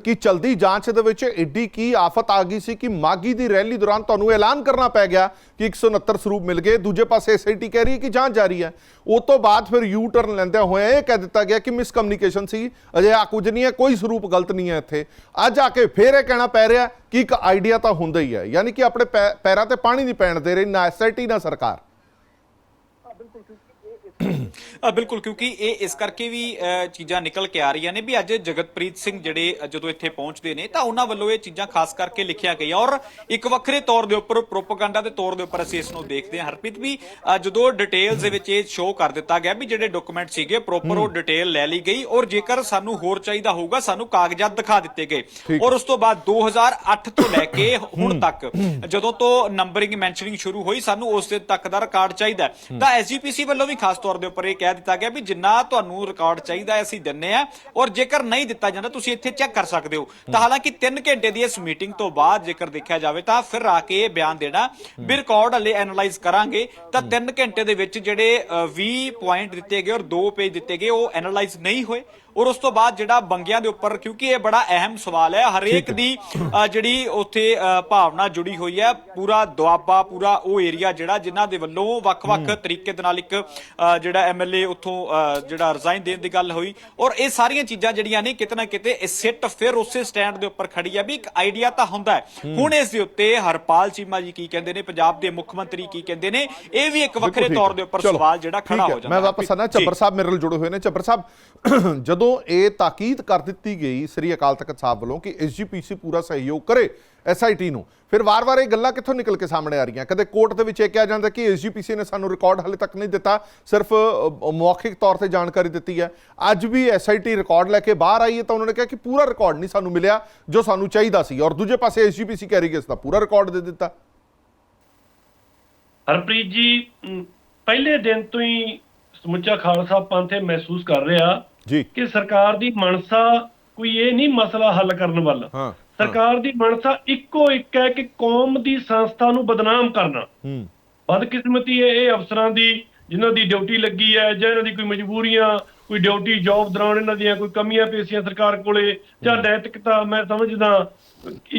ਕਿ ਚਲਦੀ ਜਾਂਚ ਦੇ ਵਿੱਚ ਏਡੀ ਕੀ ਆਫਤ ਆ ਗਈ ਸੀ ਕਿ ਮਾਗੀ ਦੀ ਰੈਲੀ ਦੌਰਾਨ ਤੁਹਾਨੂੰ ਐਲਾਨ ਕਰਨਾ ਪੈ ਗਿਆ ਕਿ 169 ਸਰੂਪ ਮਿਲ ਗਏ। ਦੂਜੇ ਪਾਸੇ ਐਸਆਈਟੀ ਕਹਿ ਰਹੀ ਹੈ ਕਿ ਜਾਂਚ ਜਾਰੀ ਹੈ। ਉਹ ਤੋਂ ਬਾਅਦ ਫਿਰ ਯੂ ਟਰਨ ਲੈਂਦਿਆਂ ਹੋਇਆ ਇਹ ਕਹਿ ਦਿੱਤਾ ਗਿਆ ਕਿ ਮਿਸਕਮਿਊਨੀਕੇਸ਼ਨ ਸੀ। ਅਜੇ ਆ ਕੁਝ ਨਹੀਂ ਹੈ, ਕੋਈ ਸਰੂਪ ਗਲਤ ਨਹੀਂ ਹੈ ਇੱਥੇ। ਅੱਜ ਆ ਕੇ ਫਿਰ ਇਹ ਕਹਿਣਾ ਪੈ ਰਿਹਾ ਕਿ ਇੱਕ ਆਈਡੀਆ ਤਾਂ ਹੁੰਦਾ ਹੀ ਹੈ। ਯਾਨੀ ਕਿ ਆਪਣੇ ਪੈ- ਪੈਰਾਂ ਤੇ ਪਾਣੀ ਨਹੀਂ ਪੈਣ ਦੇ ਰਹੀ, ਨਾ ਐਸਆਈਟੀ ਨਾ ਸਰਕਾਰ। ਅ, ਬਿਲਕੁਲ ਕਿਉਂਕਿ ਇਹ ਇਸ ਕਰਕੇ ਵੀ ਅ, ਚੀਜ਼ਾਂ ਨਿਕਲ ਕੇ ਆ ਰਹੀਆਂ ਨੇ ਵੀ ਅੱਜ ਜਗਤਪ੍ਰੀਤ ਸਿੰਘ ਜਿਹੜੇ ਅ, ਜਦੋਂ ਇੱਥੇ ਪਹੁੰਚਦੇ ਨੇ ਤਾਂ ਉਹਨਾਂ ਵੱਲੋਂ ਇਹ ਚੀਜ਼ਾਂ ਖਾਸ ਕਰਕੇ ਲਿਖਿਆ ਗਈਆਂ। ਔਰ ਇੱਕ ਵੱਖਰੇ ਤੌਰ ਦੇ ਉੱਪਰ ਪ੍ਰੋਪਾਗੈਂਡਾ ਦੇ ਤੌਰ ਦੇ ਉੱਪਰ ਅਸੀਂ ਇਸ ਨੂੰ ਦੇਖਦੇ ਹਾਂ ਹਰਪ੍ਰੀਤ ਵੀ ਅ, ਜਦੋਂ ਡਿਟੇਲਸ ਦੇ ਵਿੱਚ ਇਹ ਸ਼ੋਅ ਕਰ ਦਿੱਤਾ ਗਿਆ ਵੀ ਜਿਹੜੇ ਡਾਕੂਮੈਂਟ ਸੀਗੇ ਪ੍ਰੋਪਰ ਉਹ ਡਿਟੇਲ ਲੈ ਲਈ ਗਈ ਔਰ ਜੇਕਰ ਸਾਨੂੰ ਹੋਰ ਚਾਹੀਦਾ ਹੋਊਗਾ ਸਾਨੂੰ ਕਾਗਜ਼ਾਤ ਦਿਖਾ ਦਿੱਤੇ ਗਏ। ਔਰ ਉਸ ਤੋਂ ਬਾਅਦ 2008 ਤੋਂ ਲੈ ਕੇ ਹੁਣ ਤੱਕ ਜਦੋਂ ਤੋਂ ਨੰਬਰਿੰਗ ਮੈਂਸ਼ਨਿੰਗ ਸ਼ੁਰੂ ਹੋਈ ਸਾਨੂੰ ਉਸ ਦੇ ਤੱਕ ਦਾ ਰਿਕਾਰਡ ਚਾਹੀਦਾ ਹੈ। ਤਾਂ ਐਸਜੀਪੀਸੀ ਵੱਲੋਂ ਵੀ ਖਾਸ ਤੌਰ ਦੇ ਉੱਪਰ ਇਹ ਕਹਿ ਦਿੱਤਾ ਗਿਆ ਵੀ ਜਿੰਨਾ ਤੁਹਾਨੂੰ ਰਿਕਾਰਡ ਚਾਹੀਦਾ ਹੈ ਅਸੀਂ ਦਿੰਨੇ ਆ। ਔਰ ਜੇਕਰ ਨਹੀਂ ਦਿੱਤਾ ਜਾਂਦਾ ਤੁਸੀਂ ਇੱਥੇ ਚੈੱਕ ਕਰ ਸਕਦੇ ਹੋ। ਤਾਂ ਹਾਲਾਂਕਿ 3 ਘੰਟੇ ਦੀ ਇਸ ਮੀਟਿੰਗ ਤੋਂ ਬਾਅਦ ਜੇਕਰ ਦੇਖਿਆ ਜਾਵੇ ਤਾਂ ਫਿਰ ਆ ਕੇ ਇਹ ਬਿਆਨ ਦੇਣਾ ਵੀ ਰਿਕਾਰਡ ਹਲੇ ਐਨਾਲਾਈਜ਼ ਕਰਾਂਗੇ। ਤਾਂ 3 ਘੰਟੇ ਦੇ ਵਿੱਚ ਜਿਹੜੇ ਅ, 20 ਪੁਆਇੰਟ ਦਿੱਤੇ ਗਏ ਔਰ 2 ਪੇਜ ਦਿੱਤੇ ਗਏ ਉਹ ਐਨਾਲਾਈਜ਼ ਨਹੀਂ ਹੋਏ। ਔਰ ਉਸ ਤੋਂ ਬਾਅਦ ਜਿਹੜਾ ਬੰਗਿਆਂ ਦੇ ਉੱਪਰ ਕਿਉਂਕਿ ਇਹ ਬੜਾ ਅਹਿਮ ਸਵਾਲ ਹੈ ਹਰੇਕ ਦੀ ਜਿਹੜੀ ਉੱਥੇ ਭਾਵਨਾ ਜੁੜੀ ਹੋਈ ਹੈ। ਪੂਰਾ ਦੁਆਬਾ ਪੂਰਾ ਉਹ ਏਰੀਆ ਜਿਹੜਾ ਜਿਨ੍ਹਾਂ ਦੇ ਵੱਲੋਂ ਵੱਖ-ਵੱਖ ਤਰੀਕੇ ਦੇ ਨਾਲ ਇੱਕ ਜਿਹੜਾ ਐਮਐਲਏ ਉੱਥੋਂ ਜਿਹੜਾ ਰਿਜ਼ਾਈਨ ਦੇਣ ਦੀ ਗੱਲ ਹੋਈ। ਔਰ ਇਹ ਸਾਰੀਆਂ ਚੀਜ਼ਾਂ ਜਿਹੜੀਆਂ ਨੇ ਕਿਤੇ ਨਾ ਕਿਤੇ ਇਹ ਸਿੱਟ ਫਿਰ ਉਸੇ ਸਟੈਂਡ ਦੇ ਉੱਪਰ ਖੜੀ ਹੈ ਵੀ ਇੱਕ ਆਈਡੀਆ ਤਾਂ ਹੁੰਦਾ ਹੈ। ਹੁਣ ਇਸ ਦੇ ਉੱਤੇ ਹਰਪਾਲ ਚੀਮਾ ਜੀ ਕੀ ਕਹਿੰਦੇ ਨੇ ਪੰਜਾਬ ਦੇ ਮੁੱਖ ਮੰਤਰੀ ਕੀ ਕਹਿੰਦੇ ਨੇ ਇਹ ਵੀ ਇੱਕ ਵੱਖਰੇ ਤੌਰ। ਦੇ ਉੱਪਰ ਸਵਾਲ ਜਿਹੜਾ ਖੜਾ ਹੈ। ਹੋ। ਜਾਂਦਾ। ਮੈਂ ਵਾਪਸ ਆਣਾ। ਚੱਬਰ ਸਾਹਿਬ ਮੇਰੇ ਨਾਲ ਜੁੜੇ ਹੋਏ ਨੇ। ਚੱਬਰ ਸਾਹਿਬ ਜਦੋਂ ਇਹ ਤਾਕੀਦ ਕਰ ਦਿੱਤੀ ਗਈ ਸ੍ਰੀ ਅਕਾਲ ਤਖਤ ਸਾਹਿਬ ਵੱਲੋਂ ਕਿ ਐਸਜੀਪੀਸੀ ਪੂਰਾ ਸਹਿਯੋਗ ਕਰੇ ਐਸਆਈਟੀ ਨੂੰ। ਫਿਰ ਵਾਰ-ਵਾਰ ਇਹ ਗੱਲਾਂ ਕਿੱਥੋਂ ਨਿਕਲ ਕੇ ਸਾਹਮਣੇ ਆ ਰਹੀਆਂ? ਕਦੇ ਕੋਰਟ ਦੇ ਵਿੱਚ ਇਹ ਕਿਹਾ ਜਾਂਦਾ ਕਿ ਐਸਜੀਪੀਸੀ ਨੇ ਸਾਨੂੰ ਰਿਕਾਰਡ ਹਲੇ ਤੱਕ ਨਹੀਂ ਦਿੱਤਾ, ਸਿਰਫ ਮੌਖਿਕ ਤੌਰ ਤੇ ਜਾਣਕਾਰੀ ਦਿੱਤੀ ਹੈ। ਅੱਜ ਵੀ ਐਸਆਈਟੀ ਰਿਕਾਰਡ ਲੈ ਕੇ ਬਾਹਰ ਆਈ ਹੈ ਤਾਂ ਉਹਨਾਂ ਨੇ ਕਿਹਾ ਕਿ ਪੂਰਾ ਰਿਕਾਰਡ ਨਹੀਂ ਸਾਨੂੰ ਮਿਲਿਆ ਜੋ ਸਾਨੂੰ ਚਾਹੀਦਾ ਸੀ। ਔਰ ਦੂਜੇ ਪਾਸੇ ਐਸਜੀਪੀਸੀ ਕਹਿ ਰਹੀ ਕਿ ਇਸ ਦਾ ਪੂਰਾ ਰਿਕਾਰਡ ਦੇ ਦਿੱਤਾ। ਹਰਪ੍ਰੀਤ ਜੀ ਪਹਿਲੇ ਦਿਨ ਤੋਂ ਹੀ ਸਮੁੱਚਾ ਖਾਲਸਾ ਪੰਥ ਇਹ ਮਹਿਸੂਸ ਕਰ ਰਿਹਾ ਜੀ। ਕਿ ਸਰਕਾਰ ਦੀ ਮਨਸਾ ਕੋਈ ਇਹ ਨਹੀਂ ਮਸਲਾ ਹੱਲ ਕਰਨ ਵੱਲ। ਹਾਂ ਸਰਕਾਰ ਦੀ ਮਨਸਾ ਇੱਕੋ ਇੱਕ ਹੈ ਕਿ ਕੌਮ ਦੀ ਸੰਸਥਾ ਨੂੰ ਬਦਨਾਮ ਕਰਨਾ। ਹੂੰ। ਬਦਕਿਸਮਤੀ ਇਹ ਇਹ ਅਫਸਰਾਂ ਦੀ ਜਿਨ੍ਹਾਂ ਦੀ ਡਿਊਟੀ ਲੱਗੀ ਹੈ ਜਾਂ ਇਹਨਾਂ ਦੀ ਕੋਈ ਮਜਬੂਰੀਆਂ ਕੋਈ ਡਿਊਟੀ ਜੌਬ ਦੌਰਾਨ ਇਹਨਾਂ ਦੀਆਂ ਕੋਈ ਕਮੀਆਂ ਪੇਸ਼ੀਆਂ ਸਰਕਾਰ ਕੋਲੇ ਜਾਂ ਨੈਤਿਕਤਾ ਮੈਂ ਸਮਝਦਾ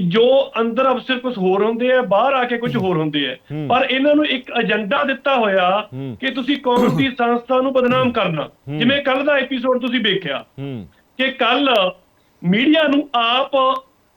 ਜੋ ਅੰਦਰ ਅਫਸਰ ਕੁਝ ਹੋਰ ਹੁੰਦੇ ਆ ਬਾਹਰ ਆ ਕੇ ਕੁਝ ਹੋਰ ਹੁੰਦੇ ਆ। ਪਰ ਇਹਨਾਂ ਨੂੰ ਇੱਕ ਏਜੰਡਾ ਦਿੱਤਾ ਹੋਇਆ ਕਿ ਤੁਸੀਂ ਕੌਮ ਦੀ ਸੰਸਥਾ ਨੂੰ ਬਦਨਾਮ ਕਰਨਾ। ਜਿਵੇਂ ਕੱਲ ਦਾ ਐਪੀਸੋਡ ਤੁਸੀਂ ਵੇਖਿਆ। ਕਿ ਕੱਲ ਮੀਡੀਆ ਨੂੰ ਆਪ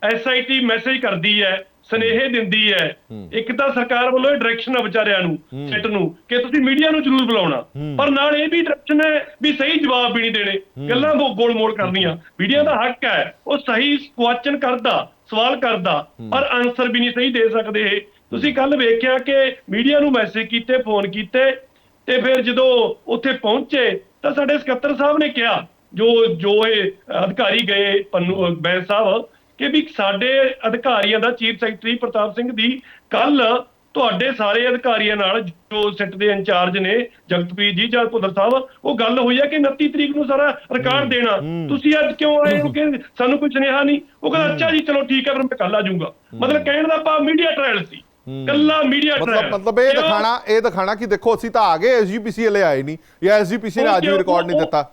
ਐਸਆਈਟੀ ਮੈਸੇਜ ਕਰਦੀ ਹੈ ਸਨੇਹੇ ਦਿੰਦੀ ਹੈ। ਇੱਕ ਤਾਂ ਸਰਕਾਰ ਵੱਲੋਂ ਇਹ ਡਾਇਰੈਕਸ਼ਨ ਆ ਵਿਚਾਰਿਆਂ ਨੂੰ ਸੈੱਟ ਨੂੰ ਕਿ ਤੁਸੀਂ ਮੀਡੀਆ ਨੂੰ ਜ਼ਰੂਰ ਬੁਲਾਉਣਾ। ਪਰ ਨਾਲ ਇਹ ਵੀ ਡਾਇਰੈਕਸ਼ਨ ਹੈ ਵੀ ਸਹੀ ਜਵਾਬ ਵੀ ਨਹੀਂ ਦੇਣੇ। ਗੱਲਾਂ ਗੋ- ਗੋਲ-ਮੋਲ ਕਰਨੀਆਂ। ਮੀਡੀਆ ਦਾ ਹੱਕ ਹੈ ਉਹ ਸਹੀ ਕੁਐਸਚਨ ਕਰਦਾ ਸਵਾਲ ਕਰਦਾ ਪਰ ਆਨਸਰ ਵੀ ਨਹੀਂ ਸਹੀ ਦੇ ਸਕਦੇ ਇਹ। ਤੁਸੀਂ ਕੱਲ ਵੇਖਿਆ ਕਿ ਮੀਡੀਆ ਨੂੰ ਮੈਸੇਜ ਕੀਤੇ ਫੋਨ ਕੀਤੇ ਤੇ ਫਿਰ ਜਦੋਂ ਉੱਥੇ ਪਹੁੰਚੇ ਤਾਂ ਸਾਡੇ ਸਕੱਤਰ ਸਾਹਿਬ ਨੇ ਕਿਹਾ ਜੋ ਜੋ ਇਹ ਅਧਿਕਾਰੀ ਗਏ ਪੰਨੂ ਬੈਂਸ ਸਾਹਿਬ ਕਿ ਵੀ ਸਾਡੇ ਅਧਿਕਾਰੀਆਂ ਦਾ ਚੀਫ ਸੈਕਟਰੀ ਪ੍ਰਤਾਪ ਸਿੰਘ ਦੀ ਕੱਲ ਤੁਹਾਡੇ ਸਾਰੇ ਅਧਿਕਾਰੀਆਂ ਨਾਲ ਜੋ ਸਿੱਟ ਦੇ ਇੰਚਾਰਜ ਨੇ ਜਗਤਪ੍ਰੀਤ ਜੀ ਜਾਂ ਭੁੱਲਰ ਸਾਹਿਬ ਉਹ ਗੱਲ ਹੋਈ ਹੈ ਕਿ 29 ਤਰੀਕ ਨੂੰ ਸਾਰਾ ਰਿਕਾਰਡ ਦੇਣਾ। ਤੁਸੀਂ ਅੱਜ ਕਿਉਂ ਆਏ ਹੋ ਕਿ ਸਾਨੂੰ ਕੋਈ ਸੁਨੇਹਾ ਨਹੀਂ? ਉਹ ਕਹਿੰਦਾ ਅੱਛਾ ਜੀ ਚਲੋ ਠੀਕ ਹੈ ਫਿਰ ਮੈਂ ਕੱਲ ਆ ਜਾਊਂਗਾ। ਮਤਲਬ ਕਹਿਣ ਦਾ ਭਾਵ ਮੀਡੀਆ ਟ੍ਰਾਇਲ ਸੀ। ਕੱਲਾ ਮੀਡੀਆ ਟ੍ਰਾਇਲ ਮਤਲਬ ਇਹ ਦਿਖਾਣਾ ਇਹ ਦਿਖਾਣਾ ਕਿ ਦੇਖੋ ਅਸੀਂ ਤਾਂ ਆ ਗਏ ਐਸਜੀਪੀਸੀ ਵਾਲੇ ਆਏ ਨਹੀਂ ਜਾਂ ਐਸਜੀਪੀਸੀ ਨੇ ਅੱਜ ਵੀ ਰਿਕਾਰਡ ਨਹੀਂ ਦਿੱਤਾ।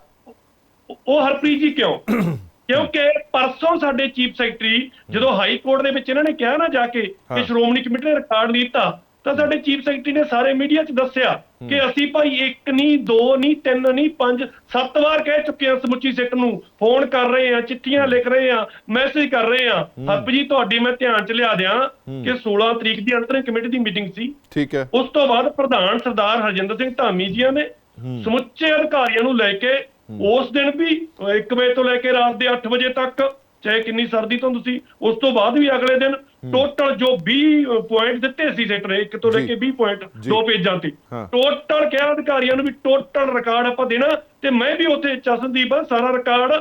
ਉਹ ਹਰਪ੍ਰੀਤ ਜੀ ਕਿਉਂ? ਕਿਉਂਕਿ ਪਰਸੋਂ ਸਾਡੇ ਚੀਫ ਸੈਕਟਰੀ ਜਦੋਂ ਹਾਈ ਕੋਰਟ ਦੇ ਵਿੱਚ ਇਹਨਾਂ ਨੇ ਕਿਹਾ ਨਾ ਜਾ ਕੇ ਕਿ ਸ਼੍ਰੋਮਣੀ ਕਮੇਟੀ ਨੇ ਰਿਕਾਰਡ ਦਿੱਤਾ ਤਾਂ ਸਾਡੇ ਚੀਫ ਸੈਕਟਰੀ ਨੇ ਸਾਰੇ ਮੀਡੀਆ 'ਚ ਦੱਸਿਆ ਕਿ ਅਸੀਂ ਭਾਈ ਇੱਕ ਨਹੀਂ ਦੋ ਨਹੀਂ ਤਿੰਨ ਨਹੀਂ ਪੰਜ ਸੱਤ ਵਾਰ ਕਹਿ ਚੁੱਕੇ ਹਾਂ ਸਮੁੱਚੀ ਸਿੱਟ ਨੂੰ। ਫੋਨ ਕਰ ਰਹੇ ਹਾਂ ਚਿੱਠੀਆਂ ਲਿਖ ਰਹੇ ਹਾਂ ਮੈਸੇਜ ਕਰ ਰਹੇ ਹਾਂ। ਹਰਪ ਜੀ ਤੁਹਾਡੀ ਮੈਂ ਧਿਆਨ 'ਚ ਲਿਆ ਦਿਆਂ ਕਿ 16 ਤਰੀਕ ਦੀ ਅੰਤਰਿਮ ਕਮੇਟੀ ਦੀ ਮੀਟਿੰਗ ਸੀ। ਠੀਕ ਹੈ। ਉਸ ਤੋਂ ਬਾਅਦ ਪ੍ਰਧਾਨ ਸਰਦਾਰ ਹਰਜਿੰਦਰ ਸਿੰਘ ਧਾਮੀ ਜੀਆਂ ਨੇ ਸਮੁੱਚੇ ਅਧਿਕਾਰੀਆਂ ਨੂੰ ਲੈ ਕੇ ਉਸ ਦਿਨ ਵੀ 1 ਵਜੇ ਤੋਂ ਲੈ ਕੇ ਰਾਤ ਦੇ 8 ਵਜੇ ਤੱਕ ਚਾਹੇ ਕਿੰਨੀ ਸਰਦੀ ਤੋਂ ਤੁਸੀਂ ਉਸ ਤੋਂ ਬਾਅਦ ਵੀ ਅਗਲੇ ਦਿਨ ਟੋਟਲ ਜੋ 20 ਪੁਆਇੰਟ ਦਿੱਤੇ ਸੀ ਸੈਕਟਰ ਇੱਕ ਤੋਂ ਲੈ। ਕੇ 20 ਪੁਆਇੰਟ। ਦੋ ਪੇਜਾਂ ਤੇ। ਟੋਟਲ ਕਿਹਾ ਅਧਿਕਾਰੀਆਂ ਨੂੰ ਵੀ ਟੋਟਲ ਰਿਕਾਰਡ ਆਪਾਂ ਦੇਣਾ ਤੇ ਮੈਂ ਵੀ ਉੱਥੇ ਚਸ਼ਨਦੀਪ ਸਾਰਾ ਰਿਕਾਰਡ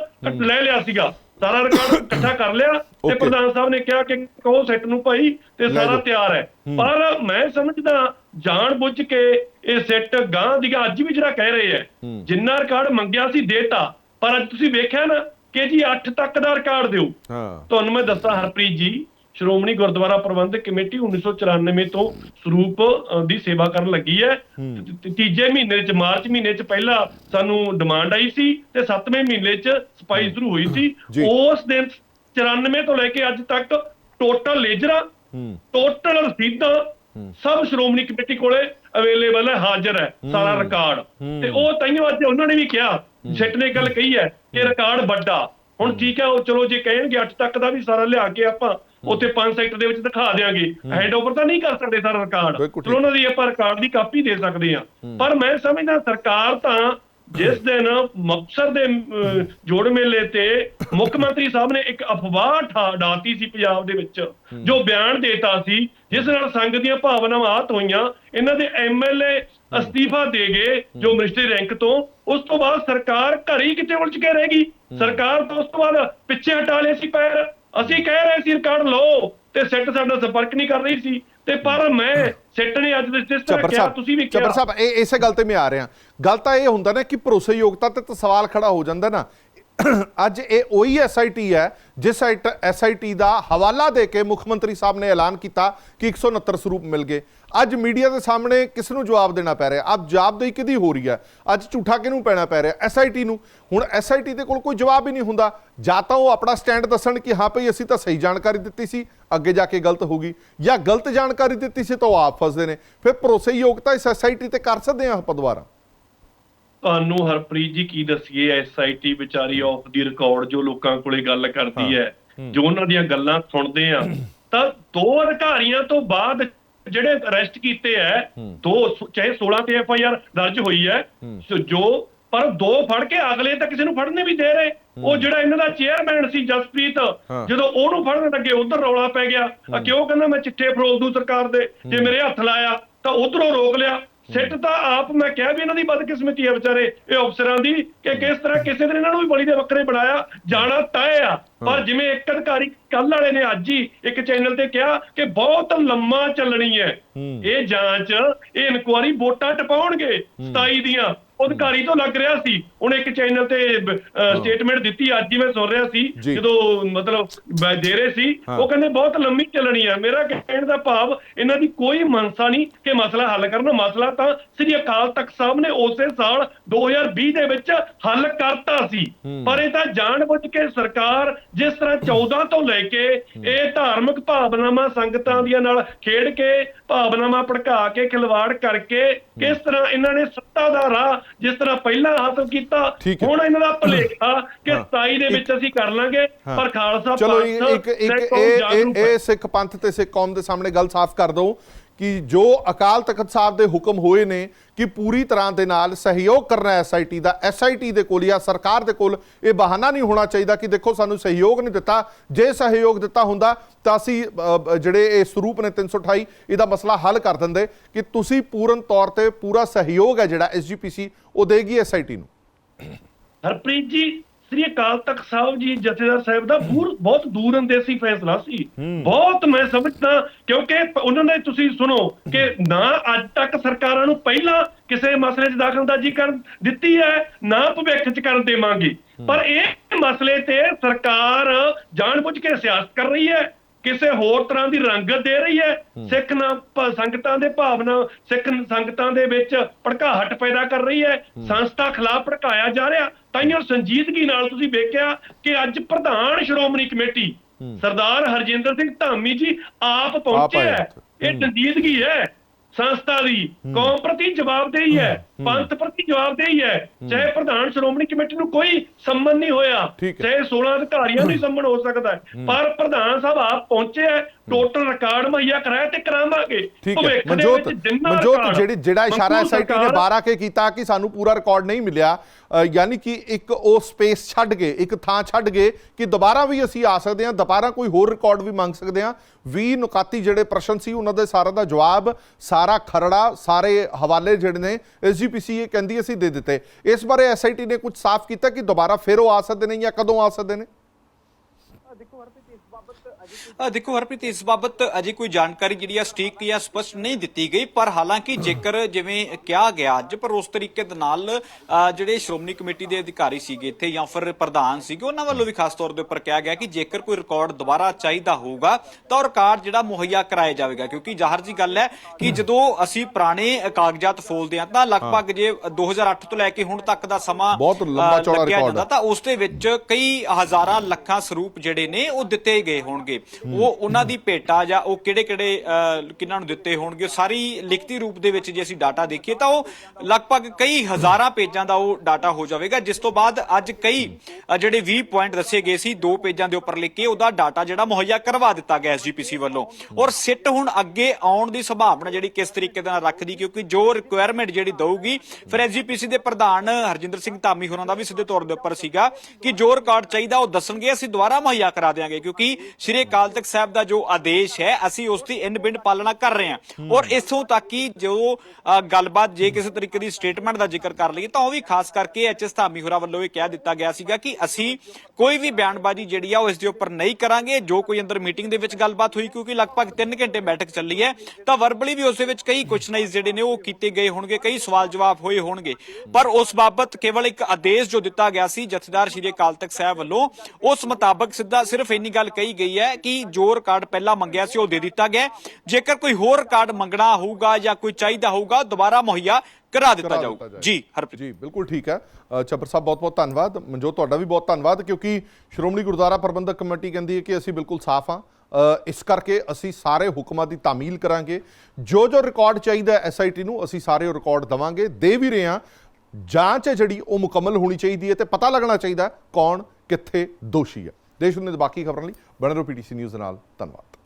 ਲੈ ਲਿਆ ਸੀਗਾ ਸਾਰਾ ਰਿਕਾਰਡ ਇਕੱਠਾ ਕਰ ਲਿਆ ਤੇ. ਪ੍ਰਧਾਨ ਸਾਹਿਬ ਨੇ ਕਿਹਾ ਕਿ ਕਹੋ ਸੈੱਟ ਨੂੰ ਭਾਈ ਤੇ ਸਾਰਾ। ਤਿਆਰ ਹੈ। ਪਰ ਮੈਂ ਸਮਝਦਾ ਜਾਣ ਬੁੱਝ ਕੇ ਇਹ ਸੈੱਟ ਗਾਂ ਦੀ ਅੱਜ ਵੀ ਜਿਹੜਾ ਕਹਿ ਰਹੇ ਹੈ ਜਿੰਨਾ ਰਿਕਾਰਡ ਮੰਗਿਆ ਸੀ ਦੇਤਾ। ਪਰ ਅੱਜ ਤੁਸੀਂ ਵੇਖਿਆ ਨਾ ਕਿ ਜੀ 8 ਤੱਕ ਦਾ ਰਿਕਾਰਡ ਦਿਓ। ਹਾਂ। ਤੁਹਾਨੂੰ ਮੈਂ ਦੱਸਾਂ ਹਰਪ੍ਰੀਤ ਜੀ ਸ਼੍ਰੋਮਣੀ ਗੁਰਦੁਆਰਾ ਪ੍ਰਬੰਧਕ ਕਮੇਟੀ 1994 ਤੋਂ ਸਰੂਪ ਦੀ ਸੇਵਾ ਕਰਨ ਲੱਗੀ ਹੈ। ਤੀਜੇ ਮਹੀਨੇ ਚ ਮਾਰਚ ਮਹੀਨੇ ਚ ਪਹਿਲਾਂ ਸਾਨੂੰ ਡਿਮਾਂਡ ਆਈ ਸੀ ਤੇ 7ਵੇਂ ਮਹੀਨੇ ਚ ਸਫ਼ਾਈ ਸ਼ੁਰੂ ਹੋਈ ਸੀ। ਉਸ ਦਿਨ 94 ਤੋਂ ਲੈ ਕੇ ਅੱਜ ਤੱਕ ਟੋਟਲ ਲੇਜਰਾਂ ਟੋਟਲ ਰਸੀਦਾਂ ਸਭ ਸ਼੍ਰੋਮਣੀ ਕਮੇਟੀ ਕੋਲੇ ਅਵੇਲੇਬਲ ਹੈ ਹਾਜ਼ਰ ਹੈ ਸਾਰਾ ਰਿਕਾਰਡ ਤੇ ਉਹ ਤਾਈਓ ਅੱਜ ਉਹਨਾਂ ਨੇ ਵੀ ਕਿਹਾ ਸਿੱਟ ਨੇ ਗੱਲ ਕਹੀ ਹੈ ਕਿ ਰਿਕਾਰਡ ਵੱਡਾ। ਹੁਣ ਠੀਕ ਹੈ ਉਹ ਚਲੋ ਜੇ ਕਹਿਣਗੇ 8 ਤੱਕ ਦਾ ਵੀ ਸਾਰਾ ਲਿਆ ਕੇ ਆਪਾਂ ਉੱਥੇ 5 ਸੈਕਟਰ ਦੇ ਵਿੱਚ ਦਿਖਾ ਦੇਾਂਗੇ ਹੈਂਡਓਵਰ ਤਾਂ ਨਹੀਂ ਕਰ ਸਕਦੇ ਸਾਰਾ ਰਿਕਾਰਡ। ਚਲੋ ਉਹਨਾਂ ਦੀ ਆਪਾਂ ਰਿਕਾਰਡ ਦੀ ਕਾਪੀ ਦੇ ਸਕਦੇ ਹਾਂ। ਪਰ ਮੈਂ ਸਮਝਦਾ ਸਰਕਾਰ ਤਾਂ ਜਿਸ ਦਿਨ ਮੁਕਤਸਰ ਦੇ ਜੋੜ ਮੇਲੇ ਤੇ ਮੁੱਖ ਮੰਤਰੀ ਸਾਹਿਬ ਨੇ ਇੱਕ ਅਫਵਾਹ ਠਾ- ਡਾਤੀ ਸੀ ਪੰਜਾਬ ਦੇ ਵਿੱਚ ਜੋ ਬਿਆਨ ਦੇਤਾ ਸੀ ਜਿਸ ਨਾਲ ਸੰਘ ਦੀਆਂ ਭਾਵਨਾਵਾਂ ਆਹਤ ਹੋਈਆਂ। ਇਹਨਾਂ ਦੇ ਐਮਐਲਏ ਅਸਤੀਫਾ ਦੇ ਗਏ ਜੋ ਮਿਨਿਸਟਰੀ ਰੈਂਕ ਤੋਂ। ਉਸ ਤੋਂ ਬਾਅਦ ਸਰਕਾਰ ਘਰ ਹੀ ਕਿਤੇ ਉਲਝ ਕੇ ਰਹਿ ਗਈ। ਸਰਕਾਰ ਤੋਂ ਉਸ ਤੋਂ ਬਾਅਦ ਪਿੱਛੇ ਹਟਾ ਲਏ ਸੀ ਪੈਰ। ਅਸੀਂ ਕਹਿ ਰਹੇ ਸੀ ਰਿਕਾਰਡ ਲਓ ਤੇ ਸੈੱਟ ਸਾਡਾ ਸੰਪਰਕ ਨਹੀਂ ਕਰ ਰਹੀ ਸੀ ਤੇ ਪਰ ਮੈਂ ਸੈੱਟ ਨੇ ਅੱਜ ਜਿਸ ਤਰ੍ਹਾਂ ਚੱਬਰ ਕਿਹਾ ਤੁਸੀਂ ਵੀ ਕਿਹਾ। ਚੱਬਰ ਸਾਹਿਬ ਇਹ ਇਸੇ ਗੱਲ ਤੇ ਮੈਂ ਆ ਰਿਹਾ। ਗੱਲ ਤਾਂ ਇਹ ਹੁੰਦਾ ਨਾ ਕਿ ਭਰੋਸੇਯੋਗਤਾ ਤਾਂ ਸਵਾਲ ਖੜਾ ਹੋ ਜਾਂਦਾ ਨਾ। ਅੱਜ ਇਹ ਉਹੀ ਐਸਆਈਟੀ ਹੈ, ਜਿਸ ਐਸਆਈਟੀ ਦਾ ਹਵਾਲਾ ਦੇ ਕੇ ਮੁੱਖ ਮੰਤਰੀ ਸਾਹਿਬ ਨੇ ਐਲਾਨ ਕੀਤਾ ਕਿ 169 ਸਰੂਪ ਮਿਲ ਗਏ। ਅੱਜ ਮੀਡੀਆ ਦੇ ਸਾਹਮਣੇ ਕਿਸ ਨੂੰ ਜਵਾਬ ਦੇਣਾ ਪੈ ਰਿਹਾ? ਅਬ ਜਵਾਬਦੇਹੀ ਕਿਹਦੀ ਹੋ ਰਹੀ ਹੈ? ਅੱਜ ਝੂਠਾ ਕਿਹਨੂੰ ਪੈਣਾ ਪੈ ਰਿਹਾ? ਐਸਆਈਟੀ ਨੂੰ। ਹੁਣ ਐਸਆਈਟੀ ਦੇ ਕੋਲ ਕੋਈ ਜਵਾਬ ਹੀ ਨਹੀਂ ਹੁੰਦਾ। ਜਾਂ ਤਾਂ ਉਹ ਆਪਣਾ ਸਟੈਂਡ ਦੱਸਣ ਕਿ ਹਾਂ ਭਈ ਅਸੀਂ ਤਾਂ ਸਹੀ ਜਾਣਕਾਰੀ ਦਿੱਤੀ ਸੀ, ਅੱਗੇ ਜਾ ਕੇ ਗਲਤ ਹੋ ਗਈ। ਜਾਂ ਗਲਤ ਜਾਣਕਾਰੀ ਦਿੱਤੀ ਸੀ ਤਾਂ ਉਹ ਆਪ ਫਸਦੇ ਨੇ। ਫਿਰ ਭਰੋਸੇਯੋਗਤਾ ਇਸ ਐਸਆਈਟੀ ਤੇ ਕਰ ਸਕਦੇ ਹਾਂ ਆਪਾਂ ਦੁਬਾਰਾ? ਤੁਹਾਨੂੰ ਹਰਪ੍ਰੀਤ ਜੀ ਕੀ ਦੱਸੀਏ ਐਸਆਈਟੀ ਵਿਚਾਰੀ ਆਫ ਦੀ ਰਿਕਾਰਡ ਜੋ ਲੋਕਾਂ ਕੋਲੇ ਗੱਲ ਕਰਦੀ ਹੈ। ਜੋ ਉਹਨਾਂ ਦੀਆਂ ਗੱਲਾਂ ਸੁਣਦੇ ਆ ਤਾਂ ਦੋ ਅਧਿਕਾਰੀਆਂ ਤੋਂ ਬਾਅਦ ਜਿਹੜੇ ਅਰੈਸਟ ਕੀਤੇ ਐ ਦੋ ਚਾਹੇ 16 ਤੇ ਐਫ ਆਈ ਆਰ ਦਰਜ ਹੋਈ ਹੈ ਜੋ ਪਰ ਦੋ ਫੜ ਕੇ ਅਗਲੇ ਤਾਂ ਕਿਸੇ ਨੂੰ ਫੜਨੇ ਵੀ ਦੇ ਰਹੇ। ਉਹ ਜਿਹੜਾ ਇਹਨਾਂ ਦਾ ਚੇਅਰਮੈਨ ਸੀ ਜਸਪ੍ਰੀਤ। ਜਦੋਂ ਉਹਨੂੰ ਫੜਨ ਲੱਗੇ ਉਧਰ ਰੌਲਾ ਪੈ ਗਿਆ। ਕਿਉਂ ਕਹਿੰਦਾ ਮੈਂ ਚਿੱਠੇ ਫਰੋਲ ਦੂੰ ਸਰਕਾਰ ਦੇ? ਜੇ ਮੇਰੇ ਹੱਥ ਲਾਇਆ ਤਾਂ ਉਧਰੋਂ ਰੋਕ ਲਿਆ। ਸਿੱਟ ਤਾਂ ਆਪ ਮੈਂ ਕਿਹਾ ਵੀ ਇਹਨਾਂ ਦੀ ਬਦਕਿਸਮਤੀ ਹੈ ਵਿਚਾਰੇ ਇਹ ਅਫਸਰਾਂ ਦੀ ਕਿ ਕਿਸ ਤਰ੍ਹਾਂ ਕਿਸੇ ਦਿਨ ਇਹਨਾਂ ਨੂੰ ਵੀ ਬਲੀ ਦੇ ਵੱਖਰੇ ਬਣਾਇਆ ਜਾਣਾ ਤੈਅ ਆ। ਪਰ ਜਿਵੇਂ ਇੱਕ ਅਧਿਕਾਰੀ ਕੱਲ ਵਾਲੇ ਨੇ ਅੱਜ ਹੀ ਇੱਕ ਚੈਨਲ ਤੇ ਕਿਹਾ ਕਿ ਬਹੁਤ ਲੰਮਾ ਚੱਲਣੀ ਹੈ। ਇਹ ਜਾਂਚ ਇਹ ਇਨਕੁਆਰੀ ਵੋਟਾਂ ਟਪਾਉਣਗੇ 27 ਦੀਆਂ। ਅਧਿਕਾਰੀ ਤੋਂ ਲੱਗ ਰਿਹਾ ਸੀ। ਹੁਣ ਇੱਕ ਚੈਨਲ ਤੇ ਸਟੇਟਮੈਂਟ ਦਿੱਤੀ ਅੱਜ ਹੀ ਮੈਂ ਸੁਣ ਰਿਹਾ ਸੀ। ਜਦੋਂ ਮਤਲਬ ਦੇ ਰਹੇ ਸੀ। ਉਹ ਕਹਿੰਦੇ ਬਹੁਤ ਲੰਮੀ ਚੱਲਣੀ ਹੈ। ਮੇਰਾ ਕਹਿਣ ਦਾ ਭਾਵ ਇਹਨਾਂ ਦੀ ਕੋਈ ਮਨਸਾ ਨਹੀਂ ਕਿ ਮਸਲਾ ਹੱਲ ਕਰਨਾ। ਮਸਲਾ ਤਾਂ ਸ੍ਰੀ ਅਕਾਲ ਤਖਤ ਸਾਹਿਬ ਨੇ ਉਸੇ ਸਾਲ 2020 ਦੇ ਵਿੱਚ ਹੱਲ ਕਰਤਾ ਸੀ। ਪਰ ਇਹ ਤਾਂ ਜਾਣਬੁੱਝ ਕੇ ਸਰਕਾਰ ਜਿਸ ਤਰ੍ਹਾਂ 14 ਤੋਂ ਲੈ ਕੇ ਇਹ ਧਾਰਮਿਕ ਭਾਵਨਾਵਾਂ ਸੰਗਤਾਂ ਦੀਆਂ ਨਾਲ ਖੇਡ ਕੇ ਭਾਵਨਾਵਾਂ ਭੜਕਾ ਕੇ ਖਿਲਵਾੜ ਕਰਕੇ ਕਿਸ ਤਰ੍ਹਾਂ ਇਹਨਾਂ ਨੇ ਸੱਤਾ ਦਾ ਰਾਹ ਜਿਸ ਤਰ੍ਹਾਂ ਪਹਿਲਾਂ ਹਾਸਲ ਕੀਤਾ। ਹੁਣ ਇਹਨਾਂ ਦਾ ਭਲੇਖਾ ਕਿ ਹਾਂ। 27 ਦੇ ਵਿੱਚ ਅਸੀਂ ਕਰ ਲਾਂਗੇ ਪਰ ਖਾਲਸਾ ਚਲੋ ਪੰਥ ਇੱਕ ਇੱਕ ਕੌਮ ਇਹ ਇਹ ਸਿੱਖ ਪੰਥ ਤੇ ਸਿੱਖ ਕੌਮ ਦੇ ਸਾਹਮਣੇ ਗੱਲ ਸਾਫ਼ ਕਰ ਦਊ ਕਿ ਜੋ ਅਕਾਲ ਤਖਤ ਸਾਹਿਬ ਦੇ ਹੁਕਮ ਹੋਏ ਨੇ ਕਿ ਪੂਰੀ ਤਰ੍ਹਾਂ ਦੇ ਨਾਲ ਸਹਿਯੋਗ ਕਰਨਾ ਹੈ ਐਸਆਈਟੀ ਦਾ ਐਸਆਈਟੀ ਦੇ ਕੋਲ ਜਾਂ ਸਰਕਾਰ ਦੇ ਕੋਲ, ਇਹ ਬਹਾਨਾ ਨਹੀਂ ਹੋਣਾ ਚਾਹੀਦਾ ਕਿ ਦੇਖੋ ਸਾਨੂੰ ਸਹਿਯੋਗ ਨਹੀਂ ਦਿੱਤਾ। ਜੇ ਸਹਿਯੋਗ ਦਿੱਤਾ ਹੁੰਦਾ, ਤਾਂ ਅਸੀਂ ਜਿਹੜੇ ਇਹ ਸਰੂਪ ਨੇ 328 ਇਹਦਾ ਮਸਲਾ ਹੱਲ ਕਰ ਦਿੰਦੇ ਕਿ ਤੁਸੀਂ ਪੂਰਨ ਤੌਰ ਤੇ ਪੂਰਾ ਸਹਿਯੋਗ ਹੈ ਜਿਹੜਾ ਐਸਜੀਪੀਸੀ ਉਹ ਦੇਗੀ ਐਸਆਈਟੀ ਨੂੰ। ਹਰਪ੍ਰੀਤ ਜੀ ਸ੍ਰੀ ਅਕਾਲ ਤਖਤ ਸਾਹਿਬ ਜੀ ਜਥੇਦਾਰ ਸਾਹਿਬ ਦਾ ਬੂਰ ਬਹੁਤ ਦੂਰ ਅੰਦੇਸੀ ਫੈਸਲਾ ਸੀ। ਬਹੁਤ ਮੈਂ ਸਮਝਦਾ ਕਿਉਂਕਿ ਉਹਨਾਂ ਨੇ ਤੁਸੀਂ ਸੁਣੋ ਕਿ ਨਾ ਅੱਜ ਤੱਕ ਸਰਕਾਰਾਂ ਨੂੰ ਪਹਿਲਾਂ ਕਿਸੇ ਮਸਲੇ 'ਚ ਦਖਲਅੰਦਾਜ਼ੀ ਕਰਨ ਦਿੱਤੀ ਹੈ ਨਾ ਭਵਿੱਖ 'ਚ ਕਰਨ ਦੇਵਾਂਗੇ। ਪਰ ਇਹ ਮਸਲੇ ਤੇ ਸਰਕਾਰ ਜਾਣਬੁੱਝ ਕੇ ਸਿਆਸਤ ਕਰ ਰਹੀ ਹੈ ਕਿਸੇ ਹੋਰ ਤਰ੍ਹਾਂ ਦੀ ਰੰਗਤ ਦੇ ਰਹੀ ਹੈ। ਸਿੱਖ ਨਾ ਸੰਗਤਾਂ ਦੇ ਭਾਵਨਾ ਸਿੱਖ ਸੰਗਤਾਂ ਦੇ ਵਿੱਚ ਭੜਕਾਹਟ ਪੈਦਾ ਕਰ ਰਹੀ ਹੈ। ਸੰਸਥਾ ਖਿਲਾਫ ਭੜਕਾਇਆ ਜਾ ਰਿਹਾ। ਤਾਈਓ ਸੰਜੀਦਗੀ ਨਾਲ ਤੁਸੀਂ ਵੇਖਿਆ ਕਿ ਅੱਜ ਪ੍ਰਧਾਨ ਸ਼੍ਰੋਮਣੀ ਕਮੇਟੀ ਸਰਦਾਰ ਹਰਜਿੰਦਰ ਸਿੰਘ ਧਾਮੀ ਜੀ ਆਪ ਪਹੁੰਚੇ ਹੈ। ਇਹ ਸੰਜੀਦਗੀ ਹੈ। ਸੰਸਥਾ ਦੀ ਕੌਮ ਪ੍ਰਤੀ ਜਵਾਬਦੇਹੀ ਹੈ। ਪੰਥ ਪ੍ਰਤੀ ਜਵਾਬਦੇਹੀ ਹੈ। ਚਾਹੇ ਪ੍ਰਧਾਨ ਸ਼੍ਰੋਮਣੀ ਕਮੇਟੀ ਨੂੰ ਕੋਈ ਸੰਮਨ ਨਹੀਂ ਹੋਇਆ। ਚਾਹੇ 16 ਅਧਿਕਾਰੀਆਂ ਨੂੰ ਸੰਮਨ ਹੋ ਸਕਦਾ ਹੈ। ਪਰ ਪ੍ਰਧਾਨ ਸਾਹਿਬ ਆਪ ਪਹੁੰਚੇ ਹੈ। ਟੋਟਲ ਰਿਕਾਰਡ ਮੁਹੱਈਆ ਕਰਾਇਆ ਤੇ ਕਰਾਵਾਂਗੇ। ਭਵਿੱਖ ਮਨਜੋਤ ਮਨਜੋਤ ਜਿਹੜੀ ਜਿਹੜਾ ਇਸ਼ਾਰਾ ਐਸਆਈਟੀ ਨੇ ਸਰਕਾਰ- ਬਾਰਾ ਕੇ ਕੀਤਾ ਕਿ ਸਾਨੂੰ ਪੂਰਾ ਰਿਕਾਰਡ ਨਹੀਂ ਮਿਲਿਆ ਯਾਨੀ ਕਿ ਇੱਕ ਉਹ ਸਪੇਸ ਛੱਡ ਗਏ ਇੱਕ ਥਾਂ ਛੱਡ ਗਏ ਕਿ ਦੁਬਾਰਾ ਵੀ ਅਸੀਂ ਆ ਸਕਦੇ ਹਾਂ ਦੁਬਾਰਾ ਕੋਈ ਹੋਰ ਰਿਕਾਰਡ ਵੀ ਮੰਗ ਸਕਦੇ ਹਾਂ। 20 ਨੁਕਾਤੀ ਜਿਹੜੇ ਪ੍ਰਸ਼ਨ ਸੀ ਉਹਨਾਂ ਦੇ ਸਾਰਾ ਦਾ ਜਵਾਬ ਸਾਰਾ ਖਰੜਾ ਸਾਰੇ ਹਵਾਲੇ ਜਿਹੜੇ ਨੇ ਐਸਜੀਪੀਸੀ ਇਹ ਕਹਿੰਦੀ ਅਸੀਂ ਦੇ ਦਿੱਤੇ। ਇਸ ਬਾਰੇ ਐਸਆਈਟੀ ਨੇ ਕੁਝ ਸਾਫ਼ ਕੀਤਾ ਕਿ ਦੁਬਾਰਾ ਫਿਰ ਉਹ ਆ ਸਕਦੇ ਨੇ ਜਾਂ ਕਦੋਂ ਆ ਸਕਦੇ ਨੇ? ਅ, ਦੇਖੋ ਹਰਪ੍ਰੀਤ ਇਸ ਬਾਬਤ ਅਜੇ ਕੋਈ ਜਾਣਕਾਰੀ ਜਿਹੜੀ ਆ ਸਟੀਕ ਜਾਂ ਸਪਸ਼ਟ ਨਹੀਂ ਦਿੱਤੀ ਗਈ ਪਰ ਹਾਲਾਂਕਿ ਜੇਕਰ ਜਿਵੇਂ ਕਿਹਾ ਗਿਆ ਅੱਜ ਪਰ ਉਸ ਤਰੀਕੇ ਦੇ ਨਾਲ ਜਿਹੜੇ ਸ਼੍ਰੋਮਣੀ ਕਮੇਟੀ ਦੇ ਅਧਿਕਾਰੀ ਸੀਗੇ ਇੱਥੇ ਜਾਂ ਫਿਰ ਪ੍ਰਧਾਨ ਸੀਗੇ ਉਹਨਾਂ ਵੱਲੋਂ ਵੀ ਖਾਸ ਤੌਰ ਦੇ ਉੱਪਰ ਕਿਹਾ ਗਿਆ ਕਿ ਜੇਕਰ ਕੋਈ ਰਿਕਾਰਡ ਦੁਬਾਰਾ ਚਾਹੀਦਾ ਹੋਊਗਾ ਤਾਂ ਉਹ ਰਿਕਾਰਡ ਜਿਹੜਾ ਮੁਹੱਈਆ ਕਰਾਇਆ ਜਾਵੇਗਾ। ਕਿਉਂਕਿ ਜ਼ਾਹਰ ਜੀ ਗੱਲ ਹੈ ਕਿ ਜਦੋਂ ਅਸੀਂ ਪੁਰਾਣੇ ਕਾਗਜ਼ਾਤ ਫੋਲਦੇ ਹਾਂ ਤਾਂ ਲਗਭਗ ਜੇ 2008 ਤੋਂ ਲੈ ਕੇ ਹੁਣ ਤੱਕ ਦਾ ਸਮਾਂ ਬਹੁਤ ਲੰਬਾ ਚੌੜਾ ਰਿਕਾਰਡ। ਤਾਂ ਉਸ ਦੇ ਵਿੱਚ ਕਈ ਹਜ਼ਾਰਾਂ ਲੱਖਾਂ ਸਰੂਪ ਜਿਹੜੇ ਨੇ ਉਹ ਦਿੱਤੇ ਗਏ ਹੋਣਗੇ। ਉਹ ਉਹਨਾਂ ਦੀ ਭੇਟਾ ਜਾਂ ਉਹ ਕਿਹੜੇ ਕਿਹੜੇ ਕਿਹਨਾਂ ਨੂੰ ਦਿੱਤੇ ਹੋਣਗੇ ਸਾਰੀ ਲਿਖਤੀ ਰੂਪ ਦੇ ਵਿੱਚ ਜੇ ਅਸੀਂ ਡਾਟਾ ਦੇਖੀਏ ਤਾਂ ਉਹ ਲਗਭਗ ਕਈ ਹਜ਼ਾਰਾਂ ਪੇਜਾਂ ਦਾ ਉਹ ਡਾਟਾ ਹੋ ਜਾਵੇਗਾ, ਜਿਸ ਤੋਂ ਬਾਅਦ ਅੱਜ ਕਈ ਜਿਹੜੇ 20 ਪੁਆਇੰਟ ਦੱਸੇ ਗਏ ਸੀ, ਦੋ ਪੇਜਾਂ ਦੇ ਉੱਪਰ ਲਿਖ ਕੇ ਉਹਦਾ ਡਾਟਾ ਜਿਹੜਾ ਮੁਹੱਈਆ ਕਰਵਾ ਦਿੱਤਾ ਗਿਆ ਐਸਜੀਪੀਸੀ ਵੱਲੋਂ। ਔਰ ਸਿੱਟ ਹੁਣ ਅੱਗੇ ਆਉਣ ਦੀ ਸੰਭਾਵਨਾ ਜਿਹੜੀ ਕਿਸ ਤਰੀਕੇ ਦੇ ਨਾਲ ਰੱਖਦੀ, ਕਿਉਂਕਿ ਜੋ ਰਿਕੁਆਇਰਮੈਂਟ ਜਿਹੜੀ ਦਊਗੀ, ਫਿਰ ਐਸਜੀਪੀਸੀ ਦੇ ਪ੍ਰਧਾਨ ਹਰਜਿੰਦਰ ਸਿੰਘ ਧਾਮੀ ਹੋਰਾਂ ਦਾ ਵੀ ਸਿੱਧੇ ਤੌਰ ਦੇ ਉੱਪਰ ਸੀਗਾ ਕਿ ਜੋ ਰਿਕਾਰਡ ਚਾਹੀਦਾ ਉਹ ਦੱਸਣਗੇ, ਅਸੀਂ ਦੁਬਾਰਾ ਮੁਹੱਈਆ ਕਰਾ ਦੇਵਾਂਗੇ ਕਿਉਂਕਿ ਸ੍ਰੀ ਅਕਾਲ ਤਖਤ ਸਾਹਿਬ ਦਾ ਜੋ ਆਦੇਸ਼ ਹੈ ਅਸੀਂ ਉਸ ਦੀ ਇਨ ਬਿੰਡ ਪਾਲਣਾ ਕਰ ਰਹੇ ਹਾਂ। ਔਰ ਇਥੋਂ ਤੱਕ ਕਿ ਜੋ ਗੱਲਬਾਤ ਜੇ ਕਿਸੇ ਤਰੀਕੇ ਦੀ ਸਟੇਟਮੈਂਟ ਦਾ ਜ਼ਿਕਰ ਕਰ ਲਈਏ ਤਾਂ ਉਹ ਵੀ ਖਾਸ ਕਰਕੇ ਐਚਐਸ ਧਾਮੀ ਹੋਰਾਂ ਵੱਲੋਂ ਇਹ ਕਹਿ ਦਿੱਤਾ ਗਿਆ ਸੀਗਾ ਕਿ ਅਸੀਂ ਕੋਈ ਵੀ ਬਿਆਨਬਾਜ਼ੀ ਜਿਹੜੀ ਆ ਉਹ ਇਸ ਦੇ ਉੱਪਰ ਨਹੀਂ ਕਰਾਂਗੇ। ਜੋ ਕੋਈ ਅੰਦਰ ਮੀਟਿੰਗ ਦੇ ਵਿੱਚ ਗੱਲਬਾਤ ਹੋਈ ਕਿਉਂਕਿ ਲਗਭਗ 3 ਘੰਟੇ ਬੈਠਕ ਚੱਲੀ ਹੈ ਤਾਂ ਵਰਬਲੀ ਵੀ ਉਸ ਦੇ ਵਿੱਚ ਕਈ ਕੁਐਸਚਨਾਈਜ਼ ਜਿਹੜੇ ਨੇ ਉਹ ਕੀਤੇ ਗਏ ਹੋਣਗੇ ਕਈ ਸਵਾਲ ਜਵਾਬ ਹੋਏ ਹੋਣਗੇ। ਪਰ ਉਸ ਬਾਬਤ ਕੇਵਲ ਇੱਕ ਆਦੇਸ਼ ਜੋ ਦਿੱਤਾ ਗਿਆ ਸੀ ਜਥੇਦਾਰ ਸ਼੍ਰੀ ਅਕਾਲ ਤਖਤ ਸਾਹਿਬ ਵੱਲੋਂ ਉਸ ਮੁਤਾਬਕ ਸਿੱਧਾ ਸਿਰਫ ਇੰਨੀ ਗੱਲ ਕਹੀ ਗਈ ਹੈ ਕਿ ਜੋ ਰਿਕਾਰਡ ਪਹਿਲਾਂ ਮੰਗਿਆ ਸੀ ਉਹ ਦੇ ਦਿੱਤਾ ਗਿਆ ਹੈ। ਜੇਕਰ ਕੋਈ ਹੋਰ ਰਿਕਾਰਡ ਮੰਗਣਾ ਹੋਊਗਾ ਜਾਂ ਕੋਈ ਚਾਹੀਦਾ ਹੋਊਗਾ ਦੁਬਾਰਾ ਮੁਹੱਈਆ ਕਰਾ ਦਿੱਤਾ ਜਾਊਗਾ। ਜੀ ਹਰਪ੍ਰੀਤ। ਜੀ ਬਿਲਕੁਲ ਠੀਕ ਹੈ। ਚੱਬਰ ਸਾਹਿਬ ਬਹੁਤ ਬਹੁਤ ਧੰਨਵਾਦ। ਮਨਜੋਤ ਤੁਹਾਡਾ ਵੀ ਬਹੁਤ ਧੰਨਵਾਦ ਕਿਉਂਕਿ ਸ਼੍ਰੋਮਣੀ ਗੁਰਦੁਆਰਾ ਪ੍ਰਬੰਧਕ ਕਮੇਟੀ ਕਹਿੰਦੀ ਹੈ ਕਿ ਅਸੀਂ ਬਿਲਕੁਲ ਸਾਫ਼ ਹਾਂ। ਇਸ ਕਰਕੇ ਅਸੀਂ ਸਾਰੇ ਹੁਕਮਾਂ ਦੀ ਤਾਮੀਲ ਕਰਾਂਗੇ। ਜੋ ਜੋ ਰਿਕਾਰਡ ਚਾਹੀਦਾ ਐਸਆਈਟੀ ਨੂੰ ਅਸੀਂ ਸਾਰੇ ਉਹ ਰਿਕਾਰਡ ਦਵਾਂਗੇ ਦੇ ਵੀ ਰਹੇ ਹਾਂ। ਜਾਂਚ ਹੈ ਜਿਹੜੀ ਉਹ ਮੁਕੰਮਲ ਹੋਣੀ ਚਾਹੀਦੀ ਹੈ ਤੇ ਪਤਾ ਲੱਗਣਾ ਚਾਹੀਦਾ ਹੈ ਕੌਣ ਕਿੱਥੇ ਦੋਸ਼ੀ ਹੈ। ਦੇਸ਼ ਦੁਨੀਆ ਦੀ ਬਾਕੀ ਖਬਰਾਂ ਲਈ ਬਣੇ ਰਹੋ ਪੀਟੀਸੀ ਨਿਊਜ਼ ਨਾਲ। ਧੰਨਵਾਦ।